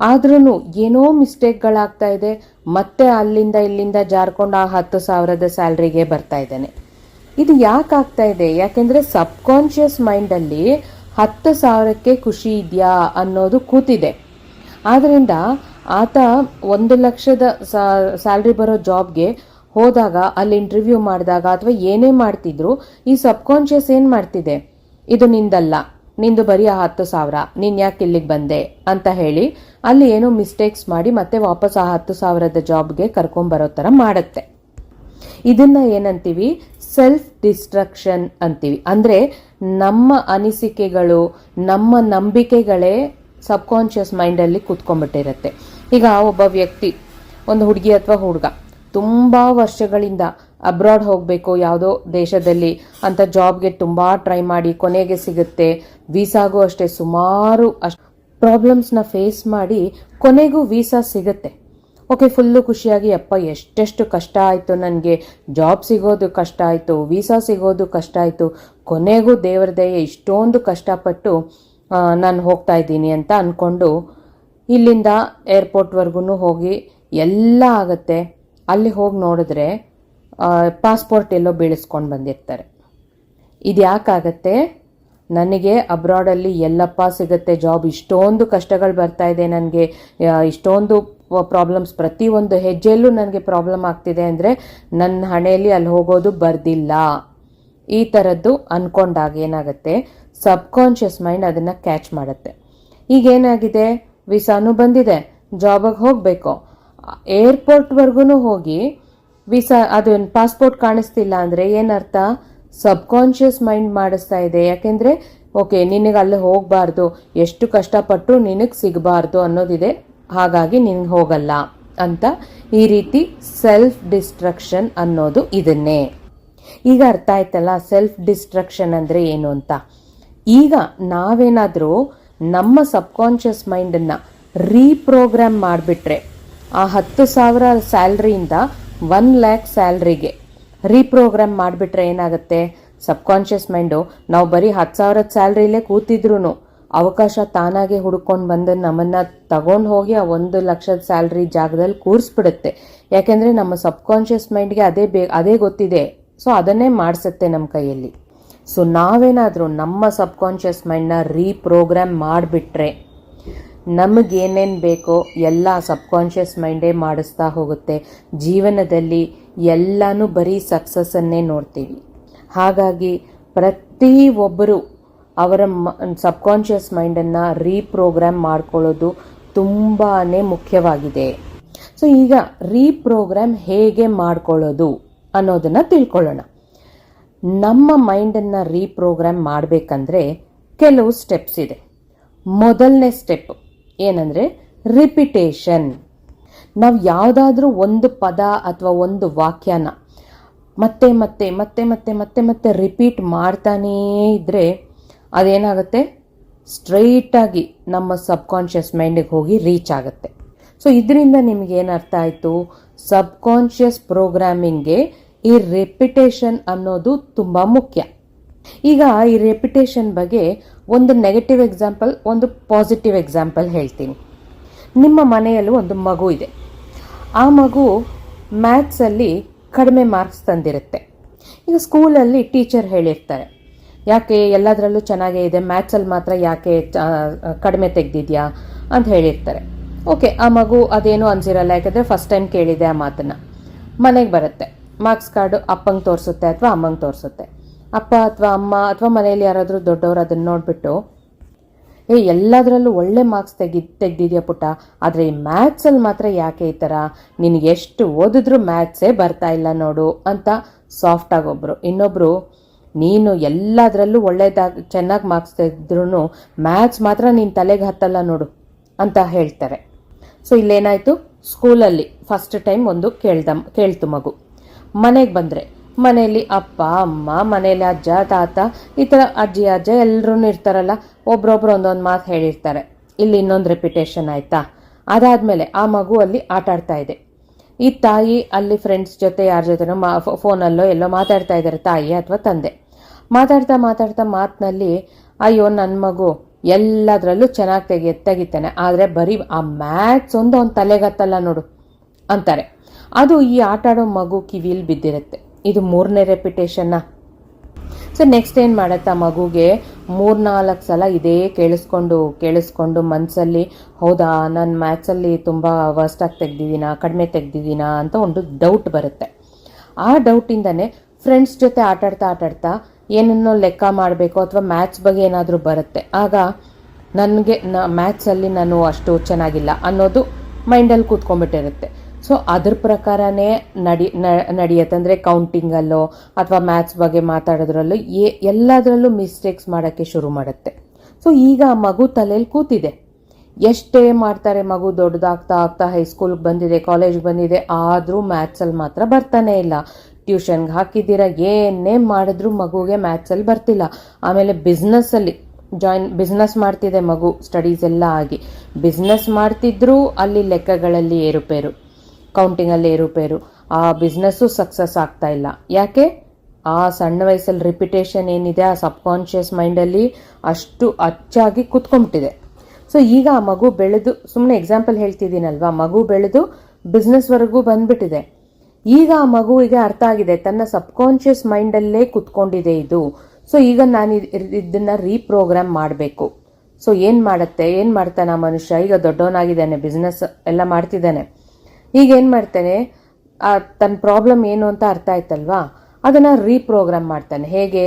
ಆದ್ರೂ ಏನೋ ಮಿಸ್ಟೇಕ್ಗಳಾಗ್ತಾ ಇದೆ. ಮತ್ತೆ ಅಲ್ಲಿಂದ ಇಲ್ಲಿಂದ ಜಾರ್ಕೊಂಡು ಆ ಹತ್ತು ಸಾವಿರದ ಸ್ಯಾಲ್ರಿಗೆ ಬರ್ತಾ ಇದ್ದಾನೆ. ಇದು ಯಾಕೆ ಆಗ್ತಾ ಇದೆ? ಯಾಕೆಂದ್ರೆ ಸಬ್ಕಾನ್ಷಿಯಸ್ ಮೈಂಡಲ್ಲಿ ಹತ್ತು ಸಾವಿರಕ್ಕೆ ಖುಷಿ ಇದೆಯಾ ಅನ್ನೋದು ಕೂತಿದೆ. ಆದ್ರಿಂದ ಆತ ಒಂದು ಲಕ್ಷದ ಸ್ಯಾಲ್ರಿ ಬರೋ ಜಾಬ್ಗೆ ಹೋದಾಗ, ಅಲ್ಲಿ ಇಂಟರ್ವ್ಯೂ ಮಾಡಿದಾಗ ಅಥವಾ ಏನೇ ಮಾಡ್ತಿದ್ರು, ಈ ಸಬ್ ಕಾನ್ಶಿಯಸ್ ಏನು ಮಾಡ್ತಿದೆ? ಇದು ನಿಂದಲ್ಲ. ನಿಂದು ಬರೀ ಆ ಹತ್ತು ಸಾವಿರ. ನೀನ್ ಯಾಕೆ ಇಲ್ಲಿಗೆ ಬಂದೆ? ಅಂತ ಹೇಳಿ, ಅಲ್ಲಿ ಏನೋ ಮಿಸ್ಟೇಕ್ಸ್ ಮಾಡಿ ಮತ್ತೆ ವಾಪಸ್ ಆ ಹತ್ತು ಸಾವಿರದ ಜಾಬ್ಗೆ ಕರ್ಕೊಂಬರೋ ಥರ ಮಾಡುತ್ತೆ. ಇದನ್ನ ಏನಂತೀವಿ? ಸೆಲ್ಫ್ ಡಿಸ್ಟ್ರಕ್ಷನ್ ಅಂತೀವಿ. ಅಂದ್ರೆ ನಮ್ಮ ಅನಿಸಿಕೆಗಳು, ನಮ್ಮ ನಂಬಿಕೆಗಳೇ ಸಬ್ಕಾನ್ಷಿಯಸ್ ಮೈಂಡಲ್ಲಿ ಕೂತ್ಕೊಂಡ್ಬಿಟ್ಟಿರುತ್ತೆ. ಈಗ ಒಬ್ಬ ವ್ಯಕ್ತಿ, ಒಂದು ಹುಡುಗಿ ಅಥವಾ ಹುಡುಗ ತುಂಬಾ ವರ್ಷಗಳಿಂದ ಅಬ್ರಾಡ್ ಹೋಗಬೇಕು ಯಾವುದೋ ದೇಶದಲ್ಲಿ ಅಂತ ಜಾಬ್ಗೆ ತುಂಬ ಟ್ರೈ ಮಾಡಿ ಕೊನೆಗೆ ಸಿಗುತ್ತೆ. ವೀಸಾಗೂ ಅಷ್ಟೇ ಸುಮಾರು ಅಷ್ಟು ಪ್ರಾಬ್ಲಮ್ಸ್ನ ಫೇಸ್ ಮಾಡಿ ಕೊನೆಗೂ ವೀಸಾ ಸಿಗುತ್ತೆ. ಓಕೆ ಫುಲ್ಲು ಖುಷಿಯಾಗಿ, ಅಪ್ಪ, ಎಷ್ಟೆಷ್ಟು ಕಷ್ಟ ಆಯಿತು ನನಗೆ. ಜಾಬ್ ಸಿಗೋದು ಕಷ್ಟ ಆಯಿತು, ವೀಸಾ ಸಿಗೋದು ಕಷ್ಟ ಆಯಿತು. ಕೊನೆಗೂ ದೇವರ ದಯೆ ಇಷ್ಟೊಂದು ಕಷ್ಟಪಟ್ಟು ನಾನು ಹೋಗ್ತಾ ಇದ್ದೀನಿ ಅಂತ ಅಂದ್ಕೊಂಡು ಇಲ್ಲಿಂದ ಏರ್ಪೋರ್ಟ್ವರೆಗೂ ಹೋಗಿ ಎಲ್ಲ ಆಗುತ್ತೆ. ಅಲ್ಲಿ ಹೋಗಿ ನೋಡಿದ್ರೆ ಪಾಸ್ಪೋರ್ಟ್ ಎಲ್ಲೋ ಬೀಳಿಸ್ಕೊಂಡು ಬಂದಿರ್ತಾರೆ. ಇದು ಯಾಕಾಗತ್ತೆ? ನನಗೆ ಅಬ್ರಾಡಲ್ಲಿ ಎಲ್ಲಪ್ಪ ಸಿಗುತ್ತೆ ಜಾಬ್ ಇಷ್ಟೊಂದು ಕಷ್ಟಗಳು ಬರ್ತಾ ಇದೆ ನನಗೆ ಇಷ್ಟೊಂದು ಪ್ರಾಬ್ಲಮ್ಸ್ ಪ್ರತಿಯೊಂದು ಹೆಜ್ಜೆಯಲ್ಲೂ ನನಗೆ ಪ್ರಾಬ್ಲಮ್ ಆಗ್ತಿದೆ ಅಂದರೆ ನನ್ನ ಹಣೆಯಲ್ಲಿ ಅಲ್ಲಿ ಹೋಗೋದು ಬರ್ದಿಲ್ಲ. ಈ ಥರದ್ದು ಅಂದ್ಕೊಂಡಾಗ ಏನಾಗುತ್ತೆ? ಸಬ್ಕಾನ್ಷಿಯಸ್ ಮೈಂಡ್ ಅದನ್ನು ಕ್ಯಾಚ್ ಮಾಡುತ್ತೆ. ಈಗ ಏನಾಗಿದೆ ವಿಸಾನು ಬಂದಿದೆ. ಜಾಬಾಗಿ ಹೋಗಬೇಕು. ಏರ್ಪೋರ್ಟ್ವರೆಗೂ ಹೋಗಿ ವೀಸಾ ಅದು ಪಾಸ್ಪೋರ್ಟ್ ಕಾಣಿಸ್ತಿಲ್ಲ ಅಂದರೆ ಏನರ್ಥ? ಸಬ್ಕಾನ್ಷಿಯಸ್ ಮೈಂಡ್ ಮಾಡಿಸ್ತಾ ಇದೆ. ಯಾಕೆಂದರೆ ಓಕೆ ನಿನಗೆ ಅಲ್ಲಿ ಹೋಗಬಾರ್ದು. ಎಷ್ಟು ಕಷ್ಟಪಟ್ಟು ನಿನಗೆ ಸಿಗಬಾರ್ದು ಅನ್ನೋದಿದೆ. ಹಾಗಾಗಿ ನಿನಗೆ ಹೋಗಲ್ಲ ಅಂತ ಈ ರೀತಿ ಸೆಲ್ಫ್ ಡಿಸ್ಟ್ರಕ್ಷನ್ ಅನ್ನೋದು ಇದನ್ನೇ. ಈಗ ಅರ್ಥ ಆಯ್ತಲ್ಲ ಸೆಲ್ಫ್ ಡಿಸ್ಟ್ರಕ್ಷನ್ ಅಂದರೆ ಏನು ಅಂತ? ಈಗ ನಾವೇನಾದರೂ ನಮ್ಮ ಸಬ್ಕಾನ್ಷಿಯಸ್ ಮೈಂಡನ್ನು ರೀಪ್ರೋಗ್ರಾಮ್ ಮಾಡಿಬಿಟ್ರೆ ಆ ಹತ್ತು ಸಾವಿರ ಸ್ಯಾಲ್ರಿಯಿಂದ ಒನ್ ಲ್ಯಾಕ್ ಸ್ಯಾಲ್ರಿಗೆ ರೀಪ್ರೋಗ್ರಾಮ್ ಮಾಡಿಬಿಟ್ರೆ ಏನಾಗುತ್ತೆ? Subconscious mind. ನಾವು ಬರೀ ಹತ್ತು ಸಾವಿರದ ಸ್ಯಾಲ್ರಿಲೇ ಕೂತಿದ್ರು ಅವಕಾಶ ತಾನಾಗೆ ಹುಡ್ಕೊಂಡು ಬಂದು ನಮ್ಮನ್ನು ತಗೊಂಡು ಹೋಗಿ ಆ ಒಂದು ಲಕ್ಷದ ಸ್ಯಾಲ್ರಿ ಜಾಗದಲ್ಲಿ ಕೂರಿಸ್ಬಿಡುತ್ತೆ. ಯಾಕೆಂದರೆ ನಮ್ಮ ಸಬ್ಕಾನ್ಷಿಯಸ್ ಮೈಂಡ್ಗೆ ಅದೇ ಬೇ, ಅದೇ ಗೊತ್ತಿದೆ. ಸೊ ಅದನ್ನೇ ಮಾಡಿಸುತ್ತೆ ನಮ್ಮ ಕೈಯಲ್ಲಿ. ಸೊ ನಾವೇನಾದರೂ ನಮ್ಮ ಸಬ್ಕಾನ್ಷಿಯಸ್ ಮೈಂಡ್ನ ರೀಪ್ರೋಗ್ರಾಮ್ ಮಾಡಿಬಿಟ್ರೆ ನಮಗೇನೇನು ಬೇಕೋ ಎಲ್ಲ ಸಬ್ಕಾನ್ಷಿಯಸ್ ಮೈಂಡೇ ಮಾಡಿಸ್ತಾ ಹೋಗುತ್ತೆ. ಜೀವನದಲ್ಲಿ ಎಲ್ಲನೂ ಬರೀ ಸಕ್ಸಸ್ಸನ್ನೇ ನೋಡ್ತೀವಿ. ಹಾಗಾಗಿ ಪ್ರತಿ ಒಬ್ಬರು ಅವರ ಸಬ್ಕಾನ್ಷಿಯಸ್ ಮೈಂಡನ್ನು ರೀಪ್ರೋಗ್ರಾಮ್ ಮಾಡ್ಕೊಳ್ಳೋದು ತುಂಬಾ ಮುಖ್ಯವಾಗಿದೆ. ಸೊ, ಈಗ ರೀಪ್ರೋಗ್ರಾಮ್ ಹೇಗೆ ಮಾಡ್ಕೊಳ್ಳೋದು ಅನ್ನೋದನ್ನು ತಿಳ್ಕೊಳ್ಳೋಣ. ನಮ್ಮ ಮೈಂಡನ್ನು ರೀಪ್ರೋಗ್ರಾಮ್ ಮಾಡಬೇಕಂದ್ರೆ ಕೆಲವು ಸ್ಟೆಪ್ಸ್ ಇದೆ. ಮೊದಲನೇ ಸ್ಟೆಪ್ ಏನಂದರೆ ರಿಪಿಟೇಷನ್ ನಾವು ಯಾವುದಾದ್ರೂ ಒಂದು ಪದ ಅಥವಾ ಒಂದು ವಾಕ್ಯನ ಮತ್ತೆ ಮತ್ತೆ ಮತ್ತೆ ಮತ್ತೆ ಮತ್ತೆ ಮತ್ತೆ ರಿಪೀಟ್ ಮಾಡ್ತಾನೇ ಇದ್ದರೆ ಅದೇನಾಗುತ್ತೆ? ಸ್ಟ್ರೈಟಾಗಿ ನಮ್ಮ ಸಬ್ಕಾನ್ಷಿಯಸ್ ಮೈಂಡಿಗೆ ಹೋಗಿ ರೀಚ್ ಆಗುತ್ತೆ. ಸೊ ಇದರಿಂದ ನಿಮ್ಗೆ ಏನು ಅರ್ಥ ಆಯಿತು? ಸಬ್ಕಾನ್ಷಿಯಸ್ ಪ್ರೋಗ್ರಾಮಿಂಗ್ಗೆ ಈ ರೆಪಿಟೇಷನ್ ಅನ್ನೋದು ತುಂಬ ಮುಖ್ಯ. ಈಗ ಈ ರೆಪಿಟೇಷನ್ ಬಗ್ಗೆ ಒಂದು ನೆಗೆಟಿವ್ ಎಕ್ಸಾಂಪಲ್ ಒಂದು ಪಾಸಿಟಿವ್ ಎಕ್ಸಾಂಪಲ್ ಹೇಳ್ತೀನಿ. ನಿಮ್ಮ ಮನೆಯಲ್ಲೂ ಒಂದು ಮಗು ಇದೆ. ಆ ಮಗು ಮ್ಯಾಥ್ಸಲ್ಲಿ ಕಡಿಮೆ ಮಾರ್ಕ್ಸ್ ತಂದಿರುತ್ತೆ. ಈಗ ಸ್ಕೂಲಲ್ಲಿ ಟೀಚರ್ ಹೇಳಿರ್ತಾರೆ, ಯಾಕೆ ಎಲ್ಲದರಲ್ಲೂ ಚೆನ್ನಾಗೇ ಇದೆ ಮ್ಯಾಥ್ಸಲ್ಲಿ ಮಾತ್ರ ಯಾಕೆ ಕಡಿಮೆ ತೆಗೆದಿದ್ಯಾ? ಅಂತ ಹೇಳಿರ್ತಾರೆ. ಓಕೆ ಆ ಮಗು ಅದೇನು ಅನ್ಸಿರಲ್ಲ, ಯಾಕಂದರೆ ಫಸ್ಟ್ ಟೈಮ್ ಕೇಳಿದೆ ಆ ಮಾತನ್ನು. ಮನೆಗೆ ಬರುತ್ತೆ. ಮಾರ್ಕ್ಸ್ ಕಾರ್ಡು ಅಪ್ಪಂಗೆ ತೋರಿಸುತ್ತೆ ಅಥವಾ ಅಮ್ಮಂಗೆ ತೋರಿಸುತ್ತೆ. ಅಪ್ಪ ಅಥವಾ ಅಮ್ಮ ಅಥವಾ ಮನೆಯಲ್ಲಿ ಯಾರಾದರೂ ದೊಡ್ಡವರು ಅದನ್ನು ನೋಡಿಬಿಟ್ಟು, ಏ, ಎಲ್ಲದರಲ್ಲೂ ಒಳ್ಳೆ ಮಾರ್ಕ್ಸ್ ತೆಗಿ, ತೆಗ್ದಿದ್ಯಾ ಪುಟ್ಟ? ಆದರೆ ಈ ಮ್ಯಾಥ್ಸಲ್ಲಿ ಮಾತ್ರ ಯಾಕೆ ಈ ಥರ ನಿನಗೆ ಎಷ್ಟು ಓದಿದ್ರು ಮ್ಯಾಥ್ಸೇ ಬರ್ತಾ ಇಲ್ಲ ನೋಡು, ಅಂತ ಸಾಫ್ಟಾಗಿ ಒಬ್ಬರು ಇನ್ನೊಬ್ಬರು ನೀನು ಎಲ್ಲದರಲ್ಲೂ ಒಳ್ಳೇದಾಗಿ ಚೆನ್ನಾಗಿ ಮಾರ್ಕ್ಸ್ ತೆಗೆದ್ರೂ ಮ್ಯಾಥ್ಸ್ ಮಾತ್ರ ನೀನು ತಲೆಗೆ ಹತ್ತಲ್ಲ ನೋಡು, ಅಂತ ಹೇಳ್ತಾರೆ. ಸೊ ಇಲ್ಲೇನಾಯಿತು? ಸ್ಕೂಲಲ್ಲಿ ಫಸ್ಟ್ ಟೈಮ್ ಒಂದು ಕೇಳ್ದ ಕೇಳ್ತು ಮಗು. ಮನೆಗೆ ಬಂದರೆ ಮನೆಯಲ್ಲಿ ಅಪ್ಪ, ಅಮ್ಮ, ಮನೆಯಲ್ಲಿ ಅಜ್ಜ, ತಾತ, ಈ ಥರ ಅಜ್ಜಿ, ಅಜ್ಜ ಎಲ್ಲರೂ ಇರ್ತಾರಲ್ಲ, ಒಬ್ರೊಬ್ರು ಒಂದೊಂದು ಮಾತು ಹೇಳಿರ್ತಾರೆ. ಇಲ್ಲಿ ಇನ್ನೊಂದು ರೆಪ್ಯುಟೇಷನ್ ಆಯಿತಾ? ಅದಾದಮೇಲೆ ಆ ಮಗು ಅಲ್ಲಿ ಆಟ ಆಡ್ತಾ ಇದೆ. ಈ ತಾಯಿ ಅಲ್ಲಿ ಫ್ರೆಂಡ್ಸ್ ಜೊತೆ, ಯಾರ ಜೊತೆನೋ ಮಾ ಫೋನಲ್ಲೋ ಎಲ್ಲೋ ಮಾತಾಡ್ತಾ ಇದ್ದಾರೆ ತಾಯಿ ಅಥವಾ ತಂದೆ. ಮಾತಾಡ್ತಾ ಮಾತಾಡ್ತಾ ಮಾತಿನಲ್ಲಿ, ಅಯ್ಯೋ ನನ್ನ ಮಗು ಎಲ್ಲದರಲ್ಲೂ ಚೆನ್ನಾಗಿ ತೆಗಿ, ತೆಗಿತಾನೆ. ಆದರೆ ಬರೀ ಆ ಮ್ಯಾಥ್ಸ್ ಒಂದು ಅವ್ನು ತಲೆಗತ್ತಲ್ಲ ನೋಡು, ಅಂತಾರೆ. ಅದು ಈ ಆಟಾಡೋ ಮಗು ಕಿವಿಯಲ್ಲಿ ಬಿದ್ದಿರುತ್ತೆ. ಇದು ಮೂರನೇ ರೆಪಿಟೇಷನ್ನ ಸೊ ನೆಕ್ಸ್ಟ್ ಏನು ಮಾಡುತ್ತಾ ಮಗುಗೆ? ಮೂರ್ನಾಲ್ಕು ಸಲ ಇದೇ ಕೇಳಿಸ್ಕೊಂಡು ಕೇಳಿಸ್ಕೊಂಡು ಮನಸ್ಸಲ್ಲಿ ಹೌದಾ, ನಾನು ಮ್ಯಾಥ್ಸಲ್ಲಿ ತುಂಬ ವರ್ಸ್ಟಾಗಿ ತೆಗ್ದಿದ್ದೀನಾ, ಕಡಿಮೆ ತೆಗ್ದಿದ್ದೀನಾ ಅಂತ ಒಂದು ಡೌಟ್ ಬರುತ್ತೆ. ಆ ಡೌಟಿಂದನೇ ಫ್ರೆಂಡ್ಸ್ ಜೊತೆ ಆಟಾಡ್ತಾ ಆಟಾಡ್ತಾ ಏನನ್ನೋ ಲೆಕ್ಕ ಮಾಡಬೇಕು ಅಥವಾ ಮ್ಯಾಥ್ಸ್ ಬಗ್ಗೆ ಏನಾದರೂ ಬರುತ್ತೆ. ಆಗ ನನಗೆ, ನ ಮ್ಯಾಥ್ಸಲ್ಲಿ ನಾನು ಅಷ್ಟು ಚೆನ್ನಾಗಿಲ್ಲ ಅನ್ನೋದು ಮೈಂಡಲ್ಲಿ ಕೂತ್ಕೊಂಡ್ಬಿಟ್ಟಿರುತ್ತೆ. ಸೊ ಅದ್ರ ಪ್ರಕಾರನೇ ನಡಿ ನಡೆಯುತ್ತೆ. ಅಂದರೆ ಕೌಂಟಿಂಗಲ್ಲೋ ಅಥವಾ ಮ್ಯಾಥ್ಸ್ ಬಗ್ಗೆ ಮಾತಾಡೋದ್ರಲ್ಲೂ ಏ ಎಲ್ಲದರಲ್ಲೂ ಮಿಸ್ಟೇಕ್ಸ್ ಮಾಡೋಕ್ಕೆ ಶುರು ಮಾಡುತ್ತೆ. ಸೊ ಈಗ ಮಗು ತಲೆಯಲ್ಲಿ ಕೂತಿದೆ. ಎಷ್ಟೇ ಮಾಡ್ತಾರೆ ಮಗು, ದೊಡ್ಡದಾಗ್ತಾ ಆಗ್ತಾ ಹೈಸ್ಕೂಲ್ಗೆ ಬಂದಿದೆ ಕಾಲೇಜ್ಗೆ ಬಂದಿದೆ, ಆದರೂ ಮ್ಯಾಥ್ಸಲ್ಲಿ ಮಾತ್ರ ಬರ್ತಾನೆ ಇಲ್ಲ. ಟ್ಯೂಷನ್ಗೆ ಹಾಕಿದ್ದೀರಾ, ಏನೇ ಮಾಡಿದ್ರೂ ಮಗುಗೆ ಮ್ಯಾಥ್ಸಲ್ಲಿ ಬರ್ತಿಲ್ಲ. ಆಮೇಲೆ ಬಿಸ್ನೆಸ್ಸಲ್ಲಿ ಜಾಯಿನ್ ಬಿಸ್ನೆಸ್ ಮಾಡ್ತಿದೆ ಮಗು ಸ್ಟಡೀಸ್ ಎಲ್ಲ ಆಗಿ. ಬಿಸ್ನೆಸ್ ಮಾಡ್ತಿದ್ರು ಅಲ್ಲಿ ಲೆಕ್ಕಗಳಲ್ಲಿ ಏರುಪೇರು. ಕೌಂಟಿಂಗಲ್ಲಿ ಏರುಪೇರು ಆ ಬಿಸ್ನೆಸ್ಸು ಸಕ್ಸಸ್ ಆಗ್ತಾ ಇಲ್ಲ. ಯಾಕೆ? ಆ ಸಣ್ಣ ವಯಸ್ಸಲ್ಲಿ ರಿಪಿಟೇಷನ್ ಏನಿದೆ, ಆ ಸಬ್ಕಾನ್ಷಿಯಸ್ ಮೈಂಡಲ್ಲಿ ಅಷ್ಟು ಅಚ್ಚಾಗಿ ಕುತ್ಕೊಂಡ್ಬಿಟ್ಟಿದೆ ಸೊ ಈಗ ಆ ಮಗು ಬೆಳೆದು ಸುಮ್ಮನೆ ಎಕ್ಸಾಂಪಲ್ ಹೇಳ್ತಿದ್ದೀನಲ್ವಾ? ಮಗು ಬೆಳೆದು ಬಿಸ್ನೆಸ್ವರೆಗೂ ಬಂದ್ಬಿಟ್ಟಿದೆ. ಈಗ ಆ ಮಗುವಿಗೆ ಅರ್ಥ ಆಗಿದೆ, ತನ್ನ ಸಬ್ಕಾನ್ಷಿಯಸ್ ಮೈಂಡಲ್ಲೇ ಕುತ್ಕೊಂಡಿದೆ ಇದು. ಸೊ ಈಗ ನಾನು ಇದ್- ಇದನ್ನ ರೀಪ್ರೋಗ್ರಾಮ್ ಮಾಡಬೇಕು. ಸೊ ಏನು ಮಾಡುತ್ತೆ? ಏನು ಮಾಡ್ತಾನೆ ಆ ಮನುಷ್ಯ? ಈಗ ದೊಡ್ಡವನಾಗಿದ್ದಾನೆ ಬಿಸ್ನೆಸ್ ಎಲ್ಲ ಮಾಡ್ತಿದ್ದಾನೆ. ಈಗ ಏನು ಮಾಡ್ತಾನೆ? ತನ್ನ ಪ್ರಾಬ್ಲಮ್ ಏನು ಅಂತ ಅರ್ಥ ಆಯ್ತಲ್ವಾ? ಅದನ್ನು ರೀಪ್ರೋಗ್ರಾಮ್ ಮಾಡ್ತಾನೆ. ಹೇಗೆ?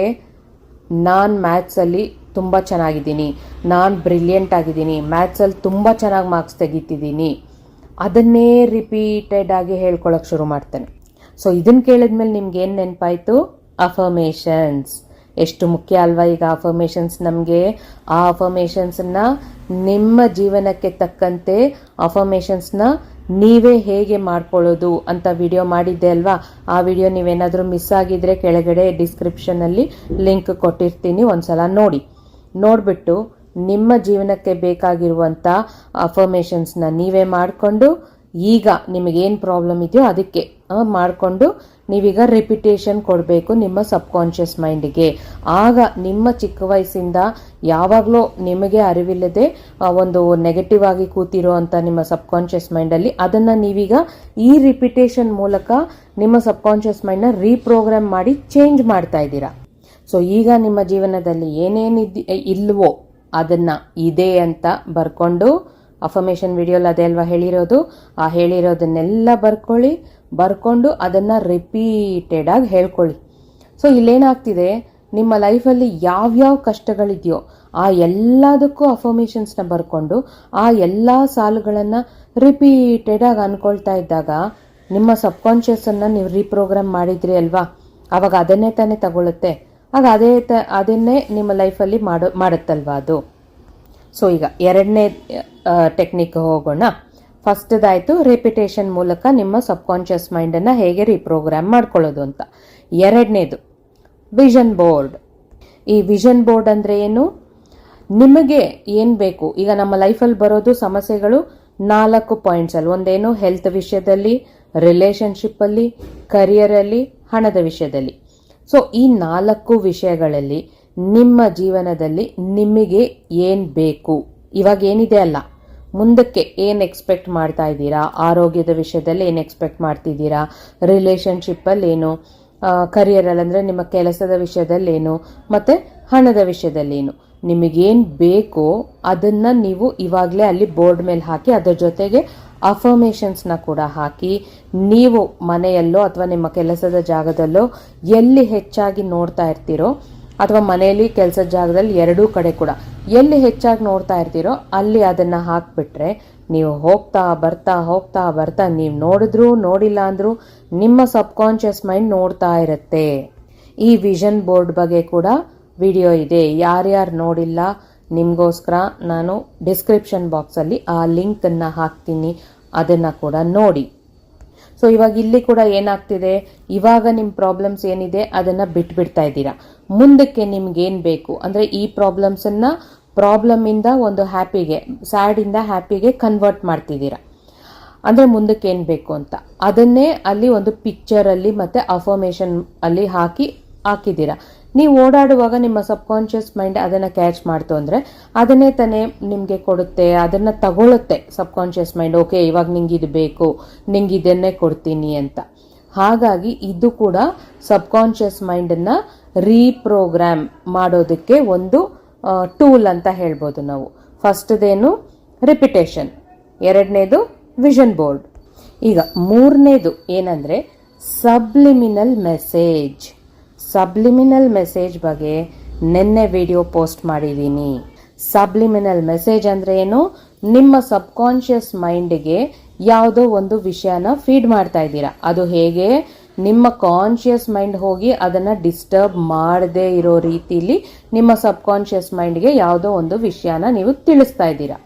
ನಾನು ಮ್ಯಾಥ್ಸಲ್ಲಿ ತುಂಬ ಚೆನ್ನಾಗಿದ್ದೀನಿ. ನಾನು ಬ್ರಿಲಿಯಂಟ್ ಆಗಿದ್ದೀನಿ. ಮ್ಯಾಥ್ಸಲ್ಲಿ ತುಂಬ ಚೆನ್ನಾಗಿ ಮಾರ್ಕ್ಸ್ ತೆಗಿತಿದ್ದೀನಿ. ಅದನ್ನೇ ರಿಪೀಟೆಡ್ ಆಗಿ ಹೇಳ್ಕೊಳಕ್ಕೆ ಶುರು ಮಾಡ್ತಾನೆ. ಸೊ ಇದನ್ನು ಕೇಳಿದ್ಮೇಲೆ ನಿಮ್ಗೆ ಏನು ನೆನಪಾಯಿತು? ಅಫರ್ಮೇಷನ್ಸ್ ಎಷ್ಟು ಮುಖ್ಯ ಅಲ್ವಾ ಈಗ ಅಫರ್ಮೇಷನ್ಸ್ ನಮಗೆ? ಆ ಅಫರ್ಮೇಷನ್ಸನ್ನ ನಿಮ್ಮ ಜೀವನಕ್ಕೆ ತಕ್ಕಂತೆ ಅಫರ್ಮೇಷನ್ಸ್ನ ನೀವೇ ಹೇಗೆ ಮಾಡ್ಕೊಳ್ಳೋದು ಅಂತ ವಿಡಿಯೋ ಮಾಡಿದ್ದೆ ಅಲ್ವಾ? ಆ ವಿಡಿಯೋ ನೀವೇನಾದರೂ ಮಿಸ್ ಆಗಿದ್ರೆ ಕೆಳಗಡೆ ಡಿಸ್ಕ್ರಿಪ್ಷನಲ್ಲಿ ಲಿಂಕ್ ಕೊಟ್ಟಿರ್ತೀನಿ ಒಂದ್ಸಲ ನೋಡಿ. ನೋಡಿಬಿಟ್ಟು ನಿಮ್ಮ ಜೀವನಕ್ಕೆ ಬೇಕಾಗಿರುವಂಥ ಅಫರ್ಮೇಷನ್ಸ್ನ ನೀವೇ ಮಾಡಿಕೊಂಡು ಈಗ ನಿಮಗೇನು ಪ್ರಾಬ್ಲಮ್ ಇದೆಯೋ ಅದಕ್ಕೆ ಮಾಡಿಕೊಂಡು ನೀವೀಗ ರಿಪಿಟೇಷನ್ ಕೊಡಬೇಕು ನಿಮ್ಮ ಸಬ್ಕಾನ್ಷಿಯಸ್ ಮೈಂಡಿಗೆ ಆಗ ನಿಮ್ಮ ಚಿಕ್ಕ ವಯಸ್ಸಿಂದ ಯಾವಾಗಲೂ ನಿಮಗೆ ಅರಿವಿಲ್ಲದೆ ಒಂದು ನೆಗೆಟಿವ್ ಆಗಿ ಕೂತಿರೋ ಅಂತ ನಿಮ್ಮ ಸಬ್ಕಾನ್ಷಿಯಸ್ ಮೈಂಡಲ್ಲಿ ಅದನ್ನು ನೀವೀಗ ಈ ರಿಪಿಟೇಷನ್ ಮೂಲಕ ನಿಮ್ಮ ಸಬ್ಕಾನ್ಷಿಯಸ್ ಮೈಂಡ್ನ ರೀಪ್ರೋಗ್ರಾಮ್ ಮಾಡಿ ಚೇಂಜ್ ಮಾಡ್ತಾ ಇದ್ದೀರಾ. ಸೊ ಈಗ ನಿಮ್ಮ ಜೀವನದಲ್ಲಿ ಏನೇನಿದ್ ಇಲ್ವೋ ಅದನ್ನು ಇದೆ ಅಂತ ಬರ್ಕೊಂಡು ಅಫರ್ಮೇಷನ್ ವಿಡಿಯೋಲ್ ಅದೇ ಅಲ್ವಾ ಹೇಳಿರೋದು, ಆ ಹೇಳಿರೋದನ್ನೆಲ್ಲ ಬರ್ಕೊಳ್ಳಿ. ಬರ್ಕೊಂಡು ಅದನ್ನು ರಿಪೀಟೆಡಾಗಿ ಹೇಳ್ಕೊಳ್ಳಿ. ಸೊ ಇಲ್ಲೇನಾಗ್ತಿದೆ? ನಿಮ್ಮ ಲೈಫಲ್ಲಿ ಯಾವ್ಯಾವ ಕಷ್ಟಗಳಿದೆಯೋ, ಆ ಎಲ್ಲದಕ್ಕೂ ಅಫರ್ಮೇಷನ್ಸ್ನ ಬರ್ಕೊಂಡು, ಆ ಎಲ್ಲ ಸಾಲುಗಳನ್ನು ರಿಪೀಟೆಡಾಗಿ ಅಂದ್ಕೊಳ್ತಾ ಇದ್ದಾಗ, ನಿಮ್ಮ ಸಬ್ಕಾನ್ಷಿಯಸ್ಸನ್ನು ನೀವು ರೀಪ್ರೋಗ್ರಾಮ್ ಮಾಡಿದ್ರಿ ಅಲ್ವಾ? ಆವಾಗ ಅದನ್ನೇ ತಾನೇ ತಗೊಳುತ್ತೆ. ಆಗ ಅದೇ ತ, ಅದನ್ನೇ ನಿಮ್ಮ ಲೈಫಲ್ಲಿ ಮಾಡೋ, ಮಾಡುತ್ತಲ್ವಾ ಅದು? ಸೊ ಈಗ ಎರಡನೇ ಟೆಕ್ನಿಕ್ ಹೋಗೋಣ. ಫಸ್ಟ್ದಾಯಿತು ರೆಪಿಟೇಷನ್ ಮೂಲಕ ನಿಮ್ಮ ಸಬ್ಕಾನ್ಷಿಯಸ್ ಮೈಂಡನ್ನು ಹೇಗೆ ರೀಪ್ರೋಗ್ರಾಮ್ ಮಾಡ್ಕೊಳ್ಳೋದು ಅಂತ. ಎರಡನೇದು ವಿಷನ್ ಬೋರ್ಡ್ ಈ ವಿಷನ್ ಬೋರ್ಡ್ ಅಂದರೆ ಏನು? ನಿಮಗೆ ಏನು ಬೇಕು? ಈಗ ನಮ್ಮ ಲೈಫಲ್ಲಿ ಬರೋದು ಸಮಸ್ಯೆಗಳು ನಾಲ್ಕು ಪಾಯಿಂಟ್ಸಲ್ಲಿ ಒಂದೇನು ಹೆಲ್ತ್ ವಿಷಯದಲ್ಲಿ ರಿಲೇಷನ್ಶಿಪ್ಪಲ್ಲಿ ಕರಿಯರಲ್ಲಿ ಹಣದ ವಿಷಯದಲ್ಲಿ. ಸೊ ಈ ನಾಲ್ಕು ವಿಷಯಗಳಲ್ಲಿ ನಿಮ್ಮ ಜೀವನದಲ್ಲಿ ನಿಮಗೆ ಏನು ಬೇಕು? ಇವಾಗ ಏನಿದೆ ಅಲ್ಲ? ಮುಂದಕ್ಕೆ ಏನು ಎಕ್ಸ್ಪೆಕ್ಟ್ ಮಾಡ್ತಾ ಇದ್ದೀರಾ? ಆರೋಗ್ಯದ ವಿಷಯದಲ್ಲಿ ಏನು ಎಕ್ಸ್ಪೆಕ್ಟ್ ಮಾಡ್ತಿದ್ದೀರಾ? ರಿಲೇಷನ್ಶಿಪ್ಪಲ್ಲಿ ಏನು? ಕರಿಯರಲ್ಲಿ ಅಂದರೆ ನಿಮ್ಮ ಕೆಲಸದ ವಿಷಯದಲ್ಲಿ ಏನು? ಮತ್ತು ಹಣದ ವಿಷಯದಲ್ಲಿ ಏನು? ನಿಮಗೇನು ಬೇಕೋ ಅದನ್ನು ನೀವು ಇವಾಗಲೇ ಅಲ್ಲಿ ಬೋರ್ಡ್ ಮೇಲೆ ಹಾಕಿ ಅದರ ಜೊತೆಗೆ ಅಫರ್ಮೇಷನ್ಸ್ನ ಕೂಡ ಹಾಕಿ ನೀವು ಮನೆಯಲ್ಲೋ ಅಥವಾ ನಿಮ್ಮ ಕೆಲಸದ ಜಾಗದಲ್ಲೋ ಎಲ್ಲಿ ಹೆಚ್ಚಾಗಿ ನೋಡ್ತಾ ಇರ್ತೀರೋ ಅಥವಾ ಮನೆಯಲ್ಲಿ ಕೆಲಸದ ಜಾಗದಲ್ಲಿ ಎರಡೂ ಕಡೆ ಕೂಡ. ಎಲ್ಲಿ ಹೆಚ್ಚಾಗಿ ನೋಡ್ತಾ ಇರ್ತೀರೋ ಅಲ್ಲಿ ಅದನ್ನು ಹಾಕಿಬಿಟ್ರೆ ನೀವು ಹೋಗ್ತಾ ಬರ್ತಾ ಹೋಗ್ತಾ ಬರ್ತಾ ನೀವು ನೋಡಿದ್ರೂ ನೋಡಿಲ್ಲ ಅಂದರೂ ನಿಮ್ಮ ಸಬ್ಕಾನ್ಷಿಯಸ್ ಮೈಂಡ್ ನೋಡ್ತಾ ಇರುತ್ತೆ. ಈ ವಿಷನ್ ಬೋರ್ಡ್ ಬಗ್ಗೆ ಕೂಡ ವಿಡಿಯೋ ಇದೆ. ಯಾರ್ಯಾರು ನೋಡಿಲ್ಲ ನಿಮಗೋಸ್ಕರ ನಾನು ಡಿಸ್ಕ್ರಿಪ್ಷನ್ ಬಾಕ್ಸಲ್ಲಿ ಆ ಲಿಂಕನ್ನು ಹಾಕ್ತೀನಿ. ಅದನ್ನು ಕೂಡ ನೋಡಿ. ಸೊ ಇವಾಗ ಇಲ್ಲಿ ಕೂಡ ಏನಾಗ್ತಿದೆ? ಇವಾಗ ನಿಮ್ಮ ಪ್ರಾಬ್ಲಮ್ಸ್ ಏನಿದೆ, ಅದನ್ನು ಬಿಟ್ಬಿಡ್ತಾ ಇದ್ದೀರಾ. ಮುಂದಕ್ಕೆ ನಿಮ್ಗೇನು ಬೇಕು? ಅಂದರೆ ಈ ಪ್ರಾಬ್ಲಮ್ಸನ್ನು ಪ್ರಾಬ್ಲಮಿಂದ ಒಂದು ಹ್ಯಾಪಿಗೆ ಸ್ಯಾಡಿಂದ ಹ್ಯಾಪಿಗೆ ಕನ್ವರ್ಟ್ ಮಾಡ್ತಿದ್ದೀರಾ. ಅಂದರೆ ಮುಂದಕ್ಕೆ ಏನು ಬೇಕು ಅಂತ. ಅದನ್ನೇ ಅಲ್ಲಿ ಒಂದು ಪಿಕ್ಚರಲ್ಲಿ ಮತ್ತು ಅಫರ್ಮೇಷನ್ ಅಲ್ಲಿ ಹಾಕಿ ಹಾಕಿದ್ದೀರಾ. ನೀವು ಓಡಾಡುವಾಗ ನಿಮ್ಮ ಸಬ್ಕಾನ್ಷಿಯಸ್ ಮೈಂಡ್ ಅದನ್ನು ಕ್ಯಾಚ್ ಮಾಡ್ತು ಅಂದರೆ ಅದನ್ನೇ ತಾನೇ ನಿಮಗೆ ಕೊಡುತ್ತೆ, ಅದನ್ನು ತಗೊಳುತ್ತೆ ಸಬ್ಕಾನ್ಷಿಯಸ್ ಮೈಂಡ್. ಓಕೆ, ಇವಾಗ ನಿಂಗೆ ಇದು ಬೇಕು, ನಿಂಗೆ ಇದನ್ನೇ ಕೊಡ್ತೀನಿ ಅಂತ. ಹಾಗಾಗಿ ಇದು ಕೂಡ ಸಬ್ಕಾನ್ಷಿಯಸ್ ಮೈಂಡನ್ನು ರೀಪ್ರೋಗ್ರಾಮ್ ಮಾಡೋದಕ್ಕೆ ಒಂದು ಟೂಲ್ ಅಂತ ಹೇಳ್ಬೋದು ನಾವು. ಫಸ್ಟ್ದೇನು ರಿಪಿಟೇಷನ್, ಎರಡನೇದು ವಿಷನ್ ಬೋರ್ಡ್. ಈಗ ಮೂರನೇದು ಏನಂದರೆ ಸಬ್ಲಿಮಿನಲ್ ಮೆಸೇಜ್. ಸಬ್ಲಿಮಿನಲ್ ಮೆಸೇಜ್ ಬಗ್ಗೆ ನಿನ್ನೆ ವಿಡಿಯೋ ಪೋಸ್ಟ್ ಮಾಡಿದ್ದೀನಿ. ಸಬ್ಲಿಮಿನಲ್ ಮೆಸೇಜ್ ಅಂದರೆ ಏನು? ನಿಮ್ಮ ಸಬ್ಕಾನ್ಷಿಯಸ್ ಮೈಂಡ್ಗೆ ಯಾವುದೋ ಒಂದು ವಿಷಯನ ಫೀಡ್ ಮಾಡ್ತಾ ಇದ್ದೀರಾ. ಅದು ಹೇಗೆ? ನಿಮ್ಮ ಕಾನ್ಷಿಯಸ್ ಮೈಂಡ್ ಹೋಗಿ ಅದನ್ನು ಡಿಸ್ಟರ್ಬ್ ಮಾಡದೇ ಇರೋ ರೀತಿಲಿ ನಿಮ್ಮ ಸಬ್ಕಾನ್ಷಿಯಸ್ ಮೈಂಡ್ಗೆ ಯಾವುದೋ ಒಂದು ವಿಷಯನ ನೀವು ತಿಳಿಸ್ತಾ ಇದ್ದೀರಾ.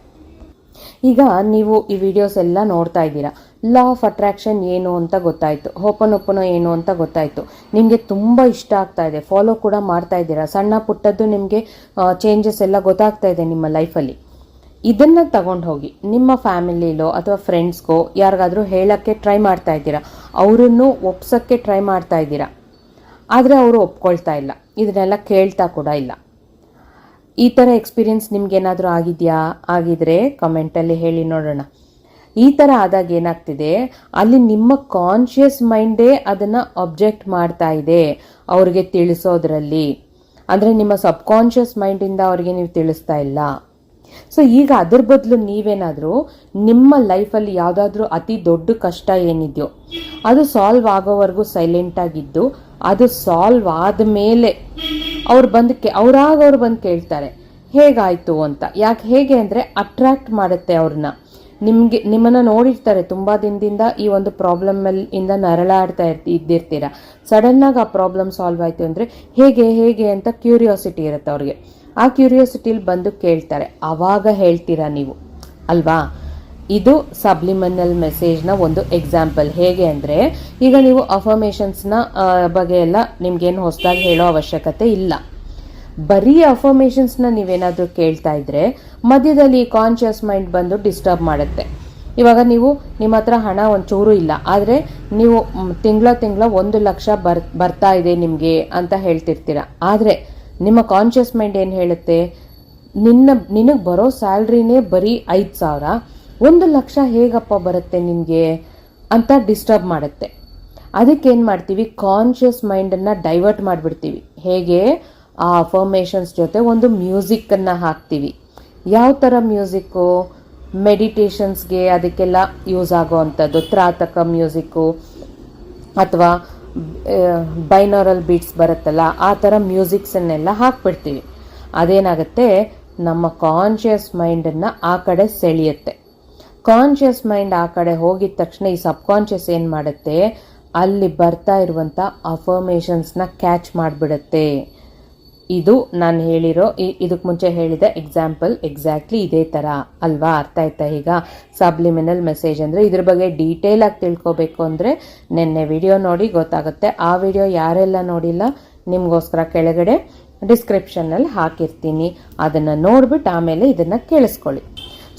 ಈಗ ನೀವು ಈ ವಿಡಿಯೋಸ್ ಎಲ್ಲ ನೋಡ್ತಾ ಇದ್ದೀರಾ. ಲಾ ಆಫ್ ಅಟ್ರಾಕ್ಷನ್ ಏನು ಅಂತ ಗೊತ್ತಾಯಿತು. ಓಪನ್ ಏನು ಅಂತ ಗೊತ್ತಾಯಿತು. ನಿಮಗೆ ತುಂಬ ಇಷ್ಟ ಆಗ್ತಾ ಇದೆ. ಫಾಲೋ ಕೂಡ ಮಾಡ್ತಾ ಇದ್ದೀರಾ? ಸಣ್ಣ ಪುಟ್ಟದ್ದು ನಿಮಗೆ ಚೇಂಜಸ್ ಎಲ್ಲ ಗೊತ್ತಾಗ್ತಾ ಇದೆ ನಿಮ್ಮ ಲೈಫಲ್ಲಿ ಇದನ್ನು ತಗೊಂಡು ಹೋಗಿ. ನಿಮ್ಮ ಫ್ಯಾಮಿಲಿಲೋ ಅಥವಾ ಫ್ರೆಂಡ್ಸ್ಗೋ ಯಾರಿಗಾದರೂ ಹೇಳೋಕ್ಕೆ ಟ್ರೈ ಮಾಡ್ತಾ ಇದ್ದೀರಾ? ಅವರನ್ನು ಒಪ್ಸೋಕ್ಕೆ ಟ್ರೈ ಮಾಡ್ತಾ ಇದ್ದೀರಾ? ಆದರೆ ಅವರು ಒಪ್ಕೊಳ್ತಾ ಇಲ್ಲ. ಇದನ್ನೆಲ್ಲ ಕೇಳ್ತಾ ಕೂಡ ಇಲ್ಲ. ಈ ಥರ ಎಕ್ಸ್ಪೀರಿಯನ್ಸ್ ನಿಮ್ಗೇನಾದರೂ ಆಗಿದೆಯಾ? ಆಗಿದ್ರೆ ಕಮೆಂಟಲ್ಲಿ ಹೇಳಿ ನೋಡೋಣ. ಈ ಥರ ಆದಾಗ ಏನಾಗ್ತಿದೆ? ಅಲ್ಲಿ ನಿಮ್ಮ ಕಾನ್ಷಿಯಸ್ ಮೈಂಡೇ ಅದನ್ನು ಅಬ್ಜೆಕ್ಟ್ ಮಾಡ್ತಾ ಇದೆ ಅವ್ರಿಗೆ ತಿಳಿಸೋದ್ರಲ್ಲಿ. ಅಂದರೆ ನಿಮ್ಮ ಸಬ್ಕಾನ್ಷಿಯಸ್ ಮೈಂಡಿಂದ ಅವರಿಗೆ ನೀವು ತಿಳಿಸ್ತಾ ಇಲ್ಲ. ಸೊ ಈಗ ಅದ್ರ ಬದಲು ನೀವೇನಾದರೂ ನಿಮ್ಮ ಲೈಫಲ್ಲಿ ಯಾವುದಾದ್ರೂ ಅತಿ ದೊಡ್ಡ ಕಷ್ಟ ಏನಿದೆಯೋ, ಅದು ಸಾಲ್ವ್ ಆಗೋವರೆಗೂ ಸೈಲೆಂಟಾಗಿದ್ದು ಅದು ಸಾಲ್ವ್ ಆದಮೇಲೆ ಅವ್ರು ಬಂದು ಕೇ, ಅವ್ರಾಗ ಅವ್ರು ಬಂದು ಕೇಳ್ತಾರೆ, ಹೇಗಾಯಿತು ಅಂತ. ಯಾಕೆ, ಹೇಗೆ ಅಂದರೆ ಅಟ್ರಾಕ್ಟ್ ಮಾಡುತ್ತೆ ಅವ್ರನ್ನ. ನಿಮಗೆ, ನಿಮ್ಮನ್ನು ನೋಡಿರ್ತಾರೆ. ತುಂಬ ದಿನದಿಂದ ಈ ಒಂದು ಪ್ರಾಬ್ಲಮಲ್ಲಿ ಇಂದ ನರಳಾಡ್ತಾ ಇರ್ತಿ, ಇದ್ದಿರ್ತೀರ? ಸಡನ್ನಾಗಿ ಆ ಪ್ರಾಬ್ಲಮ್ ಸಾಲ್ವ್ ಆಯಿತು ಅಂದರೆ ಹೇಗೆ ಹೇಗೆ ಅಂತ ಕ್ಯೂರಿಯಾಸಿಟಿ ಇರುತ್ತೆ ಅವ್ರಿಗೆ. ಆ ಕ್ಯೂರಿಯಾಸಿಟಿಲಿ ಬಂದು ಕೇಳ್ತಾರೆ. ಆವಾಗ ಹೇಳ್ತೀರಾ ನೀವು? ಅಲ್ವಾ? ಇದು ಸಬ್ಲಿಮನಲ್ ಮೆಸೇಜ್ನ ಒಂದು ಎಕ್ಸಾಂಪಲ್ ಹೇಗೆ ಅಂದರೆ, ಈಗ ನೀವು ಅಫರ್ಮೇಷನ್ಸ್ನ ಬಗ್ಗೆ ಎಲ್ಲ ನಿಮ್ಗೇನು ಹೊಸದಾಗಿ ಹೇಳೋ ಅವಶ್ಯಕತೆ ಇಲ್ಲ. ಬರೀ ಅಫರ್ಮೇಷನ್ಸ್ನ ನೀವೇನಾದರೂ ಕೇಳ್ತಾ ಇದ್ರೆ ಮಧ್ಯದಲ್ಲಿ ಕಾನ್ಷಿಯಸ್ ಮೈಂಡ್ ಬಂದು ಡಿಸ್ಟರ್ಬ್ ಮಾಡುತ್ತೆ. ಇವಾಗ ನೀವು ನಿಮ್ಮ ಹತ್ರ ಹಣ ಒಂಚೂರು ಇಲ್ಲ, ಆದರೆ ನೀವು ತಿಂಗಳ ತಿಂಗಳ ಒಂದು ಲಕ್ಷ ಬರ್, ಬರ್ತಾ ಇದೆ ನಿಮಗೆ ಅಂತ ಹೇಳ್ತಿರ್ತೀರ. ಆದರೆ ನಿಮ್ಮ ಕಾನ್ಷಿಯಸ್ ಮೈಂಡ್ ಏನು ಹೇಳುತ್ತೆ? ನಿನ್ನ, ನಿನಗೆ ಬರೋ ಸ್ಯಾಲ್ರಿನೇ ಬರೀ ಐದು ಸಾವಿರ, ಒಂದು ಲಕ್ಷ ಹೇಗಪ್ಪ ಬರುತ್ತೆ ನಿಮಗೆ ಅಂತ ಡಿಸ್ಟರ್ಬ್ ಮಾಡುತ್ತೆ. ಅದಕ್ಕೆ ಏನು ಮಾಡ್ತೀವಿ ಕಾನ್ಷಿಯಸ್ ಮೈಂಡನ್ನು ಡೈವರ್ಟ್ ಮಾಡಿಬಿಡ್ತೀವಿ. ಹೇಗೆ? ಆ ಅಫರ್ಮೇಷನ್ಸ್ ಜೊತೆ ಒಂದು ಮ್ಯೂಸಿಕ್ಕನ್ನು ಹಾಕ್ತೀವಿ. ಯಾವ ಥರ ಮ್ಯೂಸಿಕ್ಕು ಮೆಡಿಟೇಷನ್ಸ್ಗೆ ಅದಕ್ಕೆಲ್ಲ ಯೂಸ್ ಆಗೋವಂಥದ್ದು. ತ್ರಾತಕ ಮ್ಯೂಸಿಕ್ಕು ಅಥವಾ ಬೈನೋರಲ್ ಬೀಟ್ಸ್ ಬರುತ್ತಲ್ಲ, ಆ ಥರ ಮ್ಯೂಸಿಕ್ಸನ್ನೆಲ್ಲ ಹಾಕ್ಬಿಡ್ತೀವಿ. ಅದೇನಾಗುತ್ತೆ? ನಮ್ಮ ಕಾನ್ಷಿಯಸ್ ಮೈಂಡನ್ನು ಆ ಕಡೆ ಸೆಳೆಯುತ್ತೆ. ಕಾನ್ಷಿಯಸ್ ಮೈಂಡ್ ಆ ಕಡೆ ಹೋಗಿದ ತಕ್ಷಣ ಈ ಸಬ್ಕಾನ್ಷಿಯಸ್ ಏನು ಮಾಡುತ್ತೆ? ಅಲ್ಲಿ ಬರ್ತಾ ಇರುವಂಥ ಅಫರ್ಮೇಷನ್ಸ್ನ ಕ್ಯಾಚ್ ಮಾಡಿಬಿಡುತ್ತೆ. ಇದು ನಾನು ಹೇಳಿರೋ ಇದಕ್ಕೆ ಮುಂಚೆ ಹೇಳಿದ ಎಕ್ಸಾಂಪಲ್ ಎಕ್ಸಾಕ್ಟ್ಲಿ ಇದೇ ಥರ ಅಲ್ವಾ? ಅರ್ಥ ಆಯ್ತಾ ಈಗ? ಸಬ್ಲಿಮಿನಲ್ ಮೆಸೇಜ್ ಅಂದರೆ ಇದ್ರ ಬಗ್ಗೆ ಡೀಟೇಲ್ ಆಗಿ ತಿಳ್ಕೊಬೇಕು ಅಂದರೆ ನಿನ್ನೆ ವಿಡಿಯೋ ನೋಡಿ ಗೊತ್ತಾಗುತ್ತೆ. ಆ ವಿಡಿಯೋ ಯಾರೆಲ್ಲ ನೋಡಿಲ್ಲ, ನಿಮಗೋಸ್ಕರ ಕೆಳಗಡೆ ಡಿಸ್ಕ್ರಿಪ್ಷನ್ನಲ್ಲಿ ಹಾಕಿರ್ತೀನಿ. ಅದನ್ನು ನೋಡ್ಬಿಟ್ಟು ಆಮೇಲೆ ಇದನ್ನು ಕೇಳಿಸ್ಕೊಳ್ಳಿ.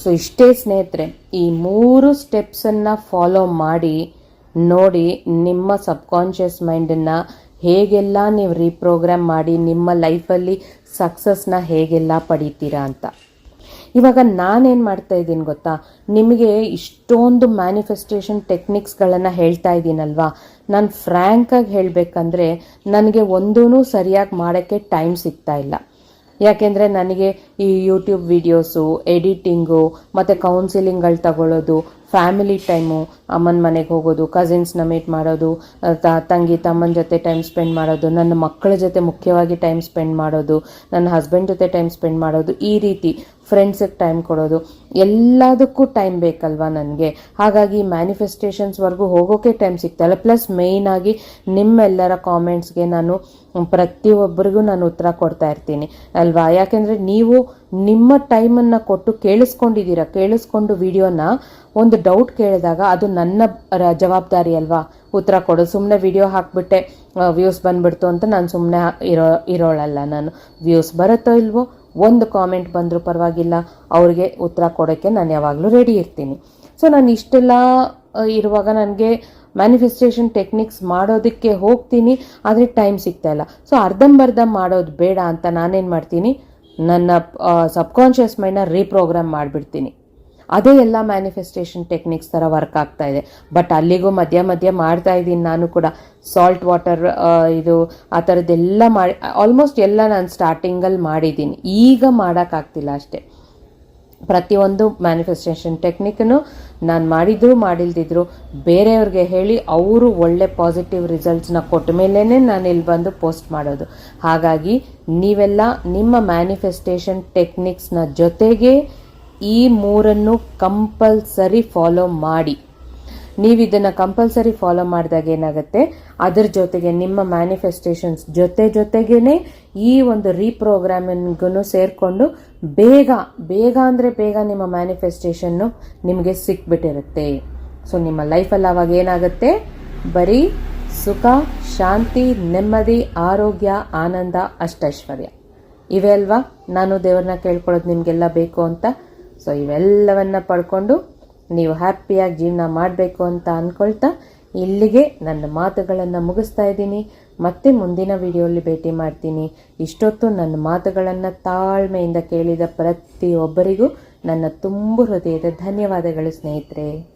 ಸೊ ಇಷ್ಟೇ ಸ್ನೇಹಿತರೆ, ಈ ಮೂರು ಸ್ಟೆಪ್ಸನ್ನು ಫಾಲೋ ಮಾಡಿ, ನೋಡಿ ನಿಮ್ಮ ಸಬ್ಕಾನ್ಷಿಯಸ್ ಮೈಂಡನ್ನು ಹೇಗೆಲ್ಲ ನೀವು ರೀಪ್ರೋಗ್ರಾಮ್ ಮಾಡಿ ನಿಮ್ಮ ಲೈಫಲ್ಲಿ ಸಕ್ಸಸ್ನ ಹೇಗೆಲ್ಲ ಪಡಿತೀರಾ ಅಂತ. ಇವಾಗ ನಾನೇನು ಮಾಡ್ತಾ ಇದ್ದೀನಿ ಗೊತ್ತಾ? ನಿಮಗೆ ಇಷ್ಟೊಂದು ಮ್ಯಾನಿಫೆಸ್ಟೇಷನ್ ಟೆಕ್ನಿಕ್ಸ್ಗಳನ್ನು ಹೇಳ್ತಾ ಇದ್ದೀನಲ್ವಾ? ನಾನು ಫ್ರ್ಯಾಂಕಾಗಿ ಹೇಳಬೇಕಂದ್ರೆ ನನಗೆ ಒಂದೂ ಸರಿಯಾಗಿ ಮಾಡೋಕ್ಕೆ ಟೈಮ್ ಸಿಗ್ತಾ ಇಲ್ಲ. ಯಾಕೆಂದರೆ ನನಗೆ ಈ ಯೂಟ್ಯೂಬ್ ವಿಡಿಯೋಸು ಎಡಿಟಿಂಗು ಮತ್ತು ಕೌನ್ಸಿಲಿಂಗ್ಗಳು ತಗೊಳ್ಳೋದು ಫ್ಯಾಮಿಲಿ ಟೈಮು, ಅಮ್ಮನ ಮನೆಗೆ ಹೋಗೋದು, ಕಸಿನ್ಸ್ನ ಮೀಟ್ ಮಾಡೋದು ತ- ತಂಗಿ, ತಮ್ಮನ ಜೊತೆ ಟೈಮ್ ಸ್ಪೆಂಡ್ ಮಾಡೋದು, ನನ್ನ ಮಕ್ಕಳ ಜೊತೆ ಮುಖ್ಯವಾಗಿ ಟೈಮ್ ಸ್ಪೆಂಡ್ ಮಾಡೋದು, ನನ್ನ ಹಸ್ಬೆಂಡ್ ಜೊತೆ ಟೈಮ್ ಸ್ಪೆಂಡ್ ಮಾಡೋದು, ಈ ರೀತಿ ಫ್ರೆಂಡ್ಸಿಗೆ ಟೈಮ್ ಕೊಡೋದು, ಎಲ್ಲದಕ್ಕೂ ಟೈಮ್ ಬೇಕಲ್ವಾ ನನಗೆ? ಹಾಗಾಗಿ ಮ್ಯಾನಿಫೆಸ್ಟೇಷನ್ಸ್ವರೆಗೂ ಹೋಗೋಕೆ ಟೈಮ್ ಸಿಗ್ತಾಯಿಲ್ಲ ಪ್ಲಸ್ ಮೇಯ್ನಾಗಿ ನಿಮ್ಮೆಲ್ಲರ ಕಾಮೆಂಟ್ಸ್ಗೆ ನಾನು ಪ್ರತಿಯೊಬ್ಬರಿಗೂ ನಾನು ಉತ್ತರ ಕೊಡ್ತಾ ಇರ್ತೀನಿ. ಅಲ್ವಾ? ಯಾಕೆಂದರೆ ನೀವು ನಿಮ್ಮ ಟೈಮನ್ನು ಕೊಟ್ಟು ಕೇಳಿಸ್ಕೊಂಡಿದ್ದೀರಾ? ಕೇಳಿಸ್ಕೊಂಡು ವಿಡಿಯೋನ ಒಂದು ಡೌಟ್ ಕೇಳಿದಾಗ ಅದು ನನ್ನ ಜವಾಬ್ದಾರಿ ಅಲ್ವಾ? ಉತ್ತರ ಕೊಡು. ಸುಮ್ಮನೆ ವಿಡಿಯೋ ಹಾಕಿಬಿಟ್ಟೆ ವ್ಯೂಸ್ ಬಂದ್ಬಿಡ್ತು ಅಂತ ನಾನು ಸುಮ್ಮನೆ ಇರೋ, ಇರೋಳಲ್ಲ ನಾನು. ವ್ಯೂಸ್ ಬರುತ್ತೋ ಇಲ್ವೋ? ಒಂದು ಕಾಮೆಂಟ್ ಬಂದರೂ ಪರವಾಗಿಲ್ಲ. ಅವ್ರಿಗೆ ಉತ್ತರ ಕೊಡೋಕ್ಕೆ ನಾನು ಯಾವಾಗಲೂ ರೆಡಿ ಇರ್ತೀನಿ. ಸೊ ನಾನು ಇಷ್ಟೆಲ್ಲ ಇರುವಾಗ ನನಗೆ ಮ್ಯಾನಿಫೆಸ್ಟೇಷನ್ ಟೆಕ್ನಿಕ್ಸ್ ಮಾಡೋದಕ್ಕೆ ಹೋಗ್ತೀನಿ, ಆದರೆ ಟೈಮ್ ಸಿಗ್ತಾ ಇಲ್ಲ. ಸೊ ಅರ್ಧಂಬರ್ಧ ಮಾಡೋದು ಬೇಡ ಅಂತ ನಾನೇನು ಮಾಡ್ತೀನಿ? ನನ್ನ ಸಬ್ಕಾನ್ಷಿಯಸ್ ಮೈಂಡ್ನ ರೀಪ್ರೋಗ್ರಾಮ್ ಮಾಡಿಬಿಡ್ತೀನಿ. ಅದೇ ಎಲ್ಲ ಮ್ಯಾನಿಫೆಸ್ಟೇಷನ್ ಟೆಕ್ನಿಕ್ಸ್ ಥರ ವರ್ಕ್ ಆಗ್ತಾ ಇದೆ. ಬಟ್ ಅಲ್ಲಿಗೂ ಮಧ್ಯ ಮಧ್ಯ ಮಾಡ್ತಾ ಇದ್ದೀನಿ ನಾನು ಕೂಡ. ಸಾಲ್ಟ್ ವಾಟರ್ ಇದು, ಆ ಥರದ್ದೆಲ್ಲ ಮಾಡಿ ಆಲ್ಮೋಸ್ಟ್ ಎಲ್ಲ ನಾನು ಸ್ಟಾರ್ಟಿಂಗಲ್ಲಿ ಮಾಡಿದ್ದೀನಿ. ಈಗ ಮಾಡೋಕ್ಕಾಗ್ತಿಲ್ಲ ಅಷ್ಟೇ. ಪ್ರತಿಯೊಂದು ಮ್ಯಾನಿಫೆಸ್ಟೇಷನ್ ಟೆಕ್ನಿಕ್ನು ನಾನು ಮಾಡಿದ್ರು, ಮಾಡಿಲ್ದಿದ್ರು ಬೇರೆಯವ್ರಿಗೆ ಹೇಳಿ ಅವರು ಒಳ್ಳೆ ಪಾಸಿಟಿವ್ ರಿಸಲ್ಟ್ಸ್ನ ಕೊಟ್ಟ ಮೇಲೇ ನಾನು ಇಲ್ಲಿ ಬಂದು ಪೋಸ್ಟ್ ಮಾಡೋದು. ಹಾಗಾಗಿ ನೀವೆಲ್ಲ ನಿಮ್ಮ ಮ್ಯಾನಿಫೆಸ್ಟೇಷನ್ ಟೆಕ್ನಿಕ್ಸ್ನ ಜೊತೆಗೆ ಈ ಮೂರನ್ನು ಕಂಪಲ್ಸರಿ ಫಾಲೋ ಮಾಡಿ. ನೀವು ಇದನ್ನು ಕಂಪಲ್ಸರಿ ಫಾಲೋ ಮಾಡಿದಾಗ ಏನಾಗುತ್ತೆ? ಅದರ ಜೊತೆಗೆ ನಿಮ್ಮ ಮ್ಯಾನಿಫೆಸ್ಟೇಷನ್ಸ್ ಜೊತೆ ಜೊತೆಗೇನೆ ಈ ಒಂದು ರೀಪ್ರೋಗ್ರಾಮಿಂಗೂ ಸೇರಿಕೊಂಡು ಬೇಗ ಬೇಗ ಅಂದರೆ ಬೇಗ ನಿಮ್ಮ ಮ್ಯಾನಿಫೆಸ್ಟೇಷನ್ನು ನಿಮಗೆ ಸಿಕ್ಬಿಟ್ಟಿರುತ್ತೆ. ಸೊ ನಿಮ್ಮ ಲೈಫಲ್ಲಿ ಅವಾಗ ಏನಾಗುತ್ತೆ? ಬರೀ ಸುಖ, ಶಾಂತಿ, ನೆಮ್ಮದಿ, ಆರೋಗ್ಯ, ಆನಂದ, ಅಷ್ಟೈಶ್ವರ್ಯ. ಇವೆ ಅಲ್ವಾ? ನಾನು ದೇವ್ರನ್ನ ಕೇಳ್ಕೊಳ್ಳೋದು ನಿಮಗೆಲ್ಲ ಬೇಕು ಅಂತ. ಸೊ ಇವೆಲ್ಲವನ್ನ ಪಡ್ಕೊಂಡು ನೀವು ಹ್ಯಾಪಿಯಾಗಿ ಜೀವನ ಮಾಡಬೇಕು ಅಂತ ಅಂದ್ಕೊಳ್ತಾ ಇಲ್ಲಿಗೆ ನನ್ನ ಮಾತುಗಳನ್ನು ಮುಗಿಸ್ತಾ ಇದ್ದೀನಿ. ಮತ್ತೆ ಮುಂದಿನ ವಿಡಿಯೋಲಿ ಭೇಟಿ ಮಾಡ್ತೀನಿ. ಇಷ್ಟೊತ್ತು ನನ್ನ ಮಾತುಗಳನ್ನು ತಾಳ್ಮೆಯಿಂದ ಕೇಳಿದ ಪ್ರತಿಯೊಬ್ಬರಿಗೂ ನನ್ನ ತುಂಬು ಹೃದಯದ ಧನ್ಯವಾದಗಳು ಸ್ನೇಹಿತರೆ.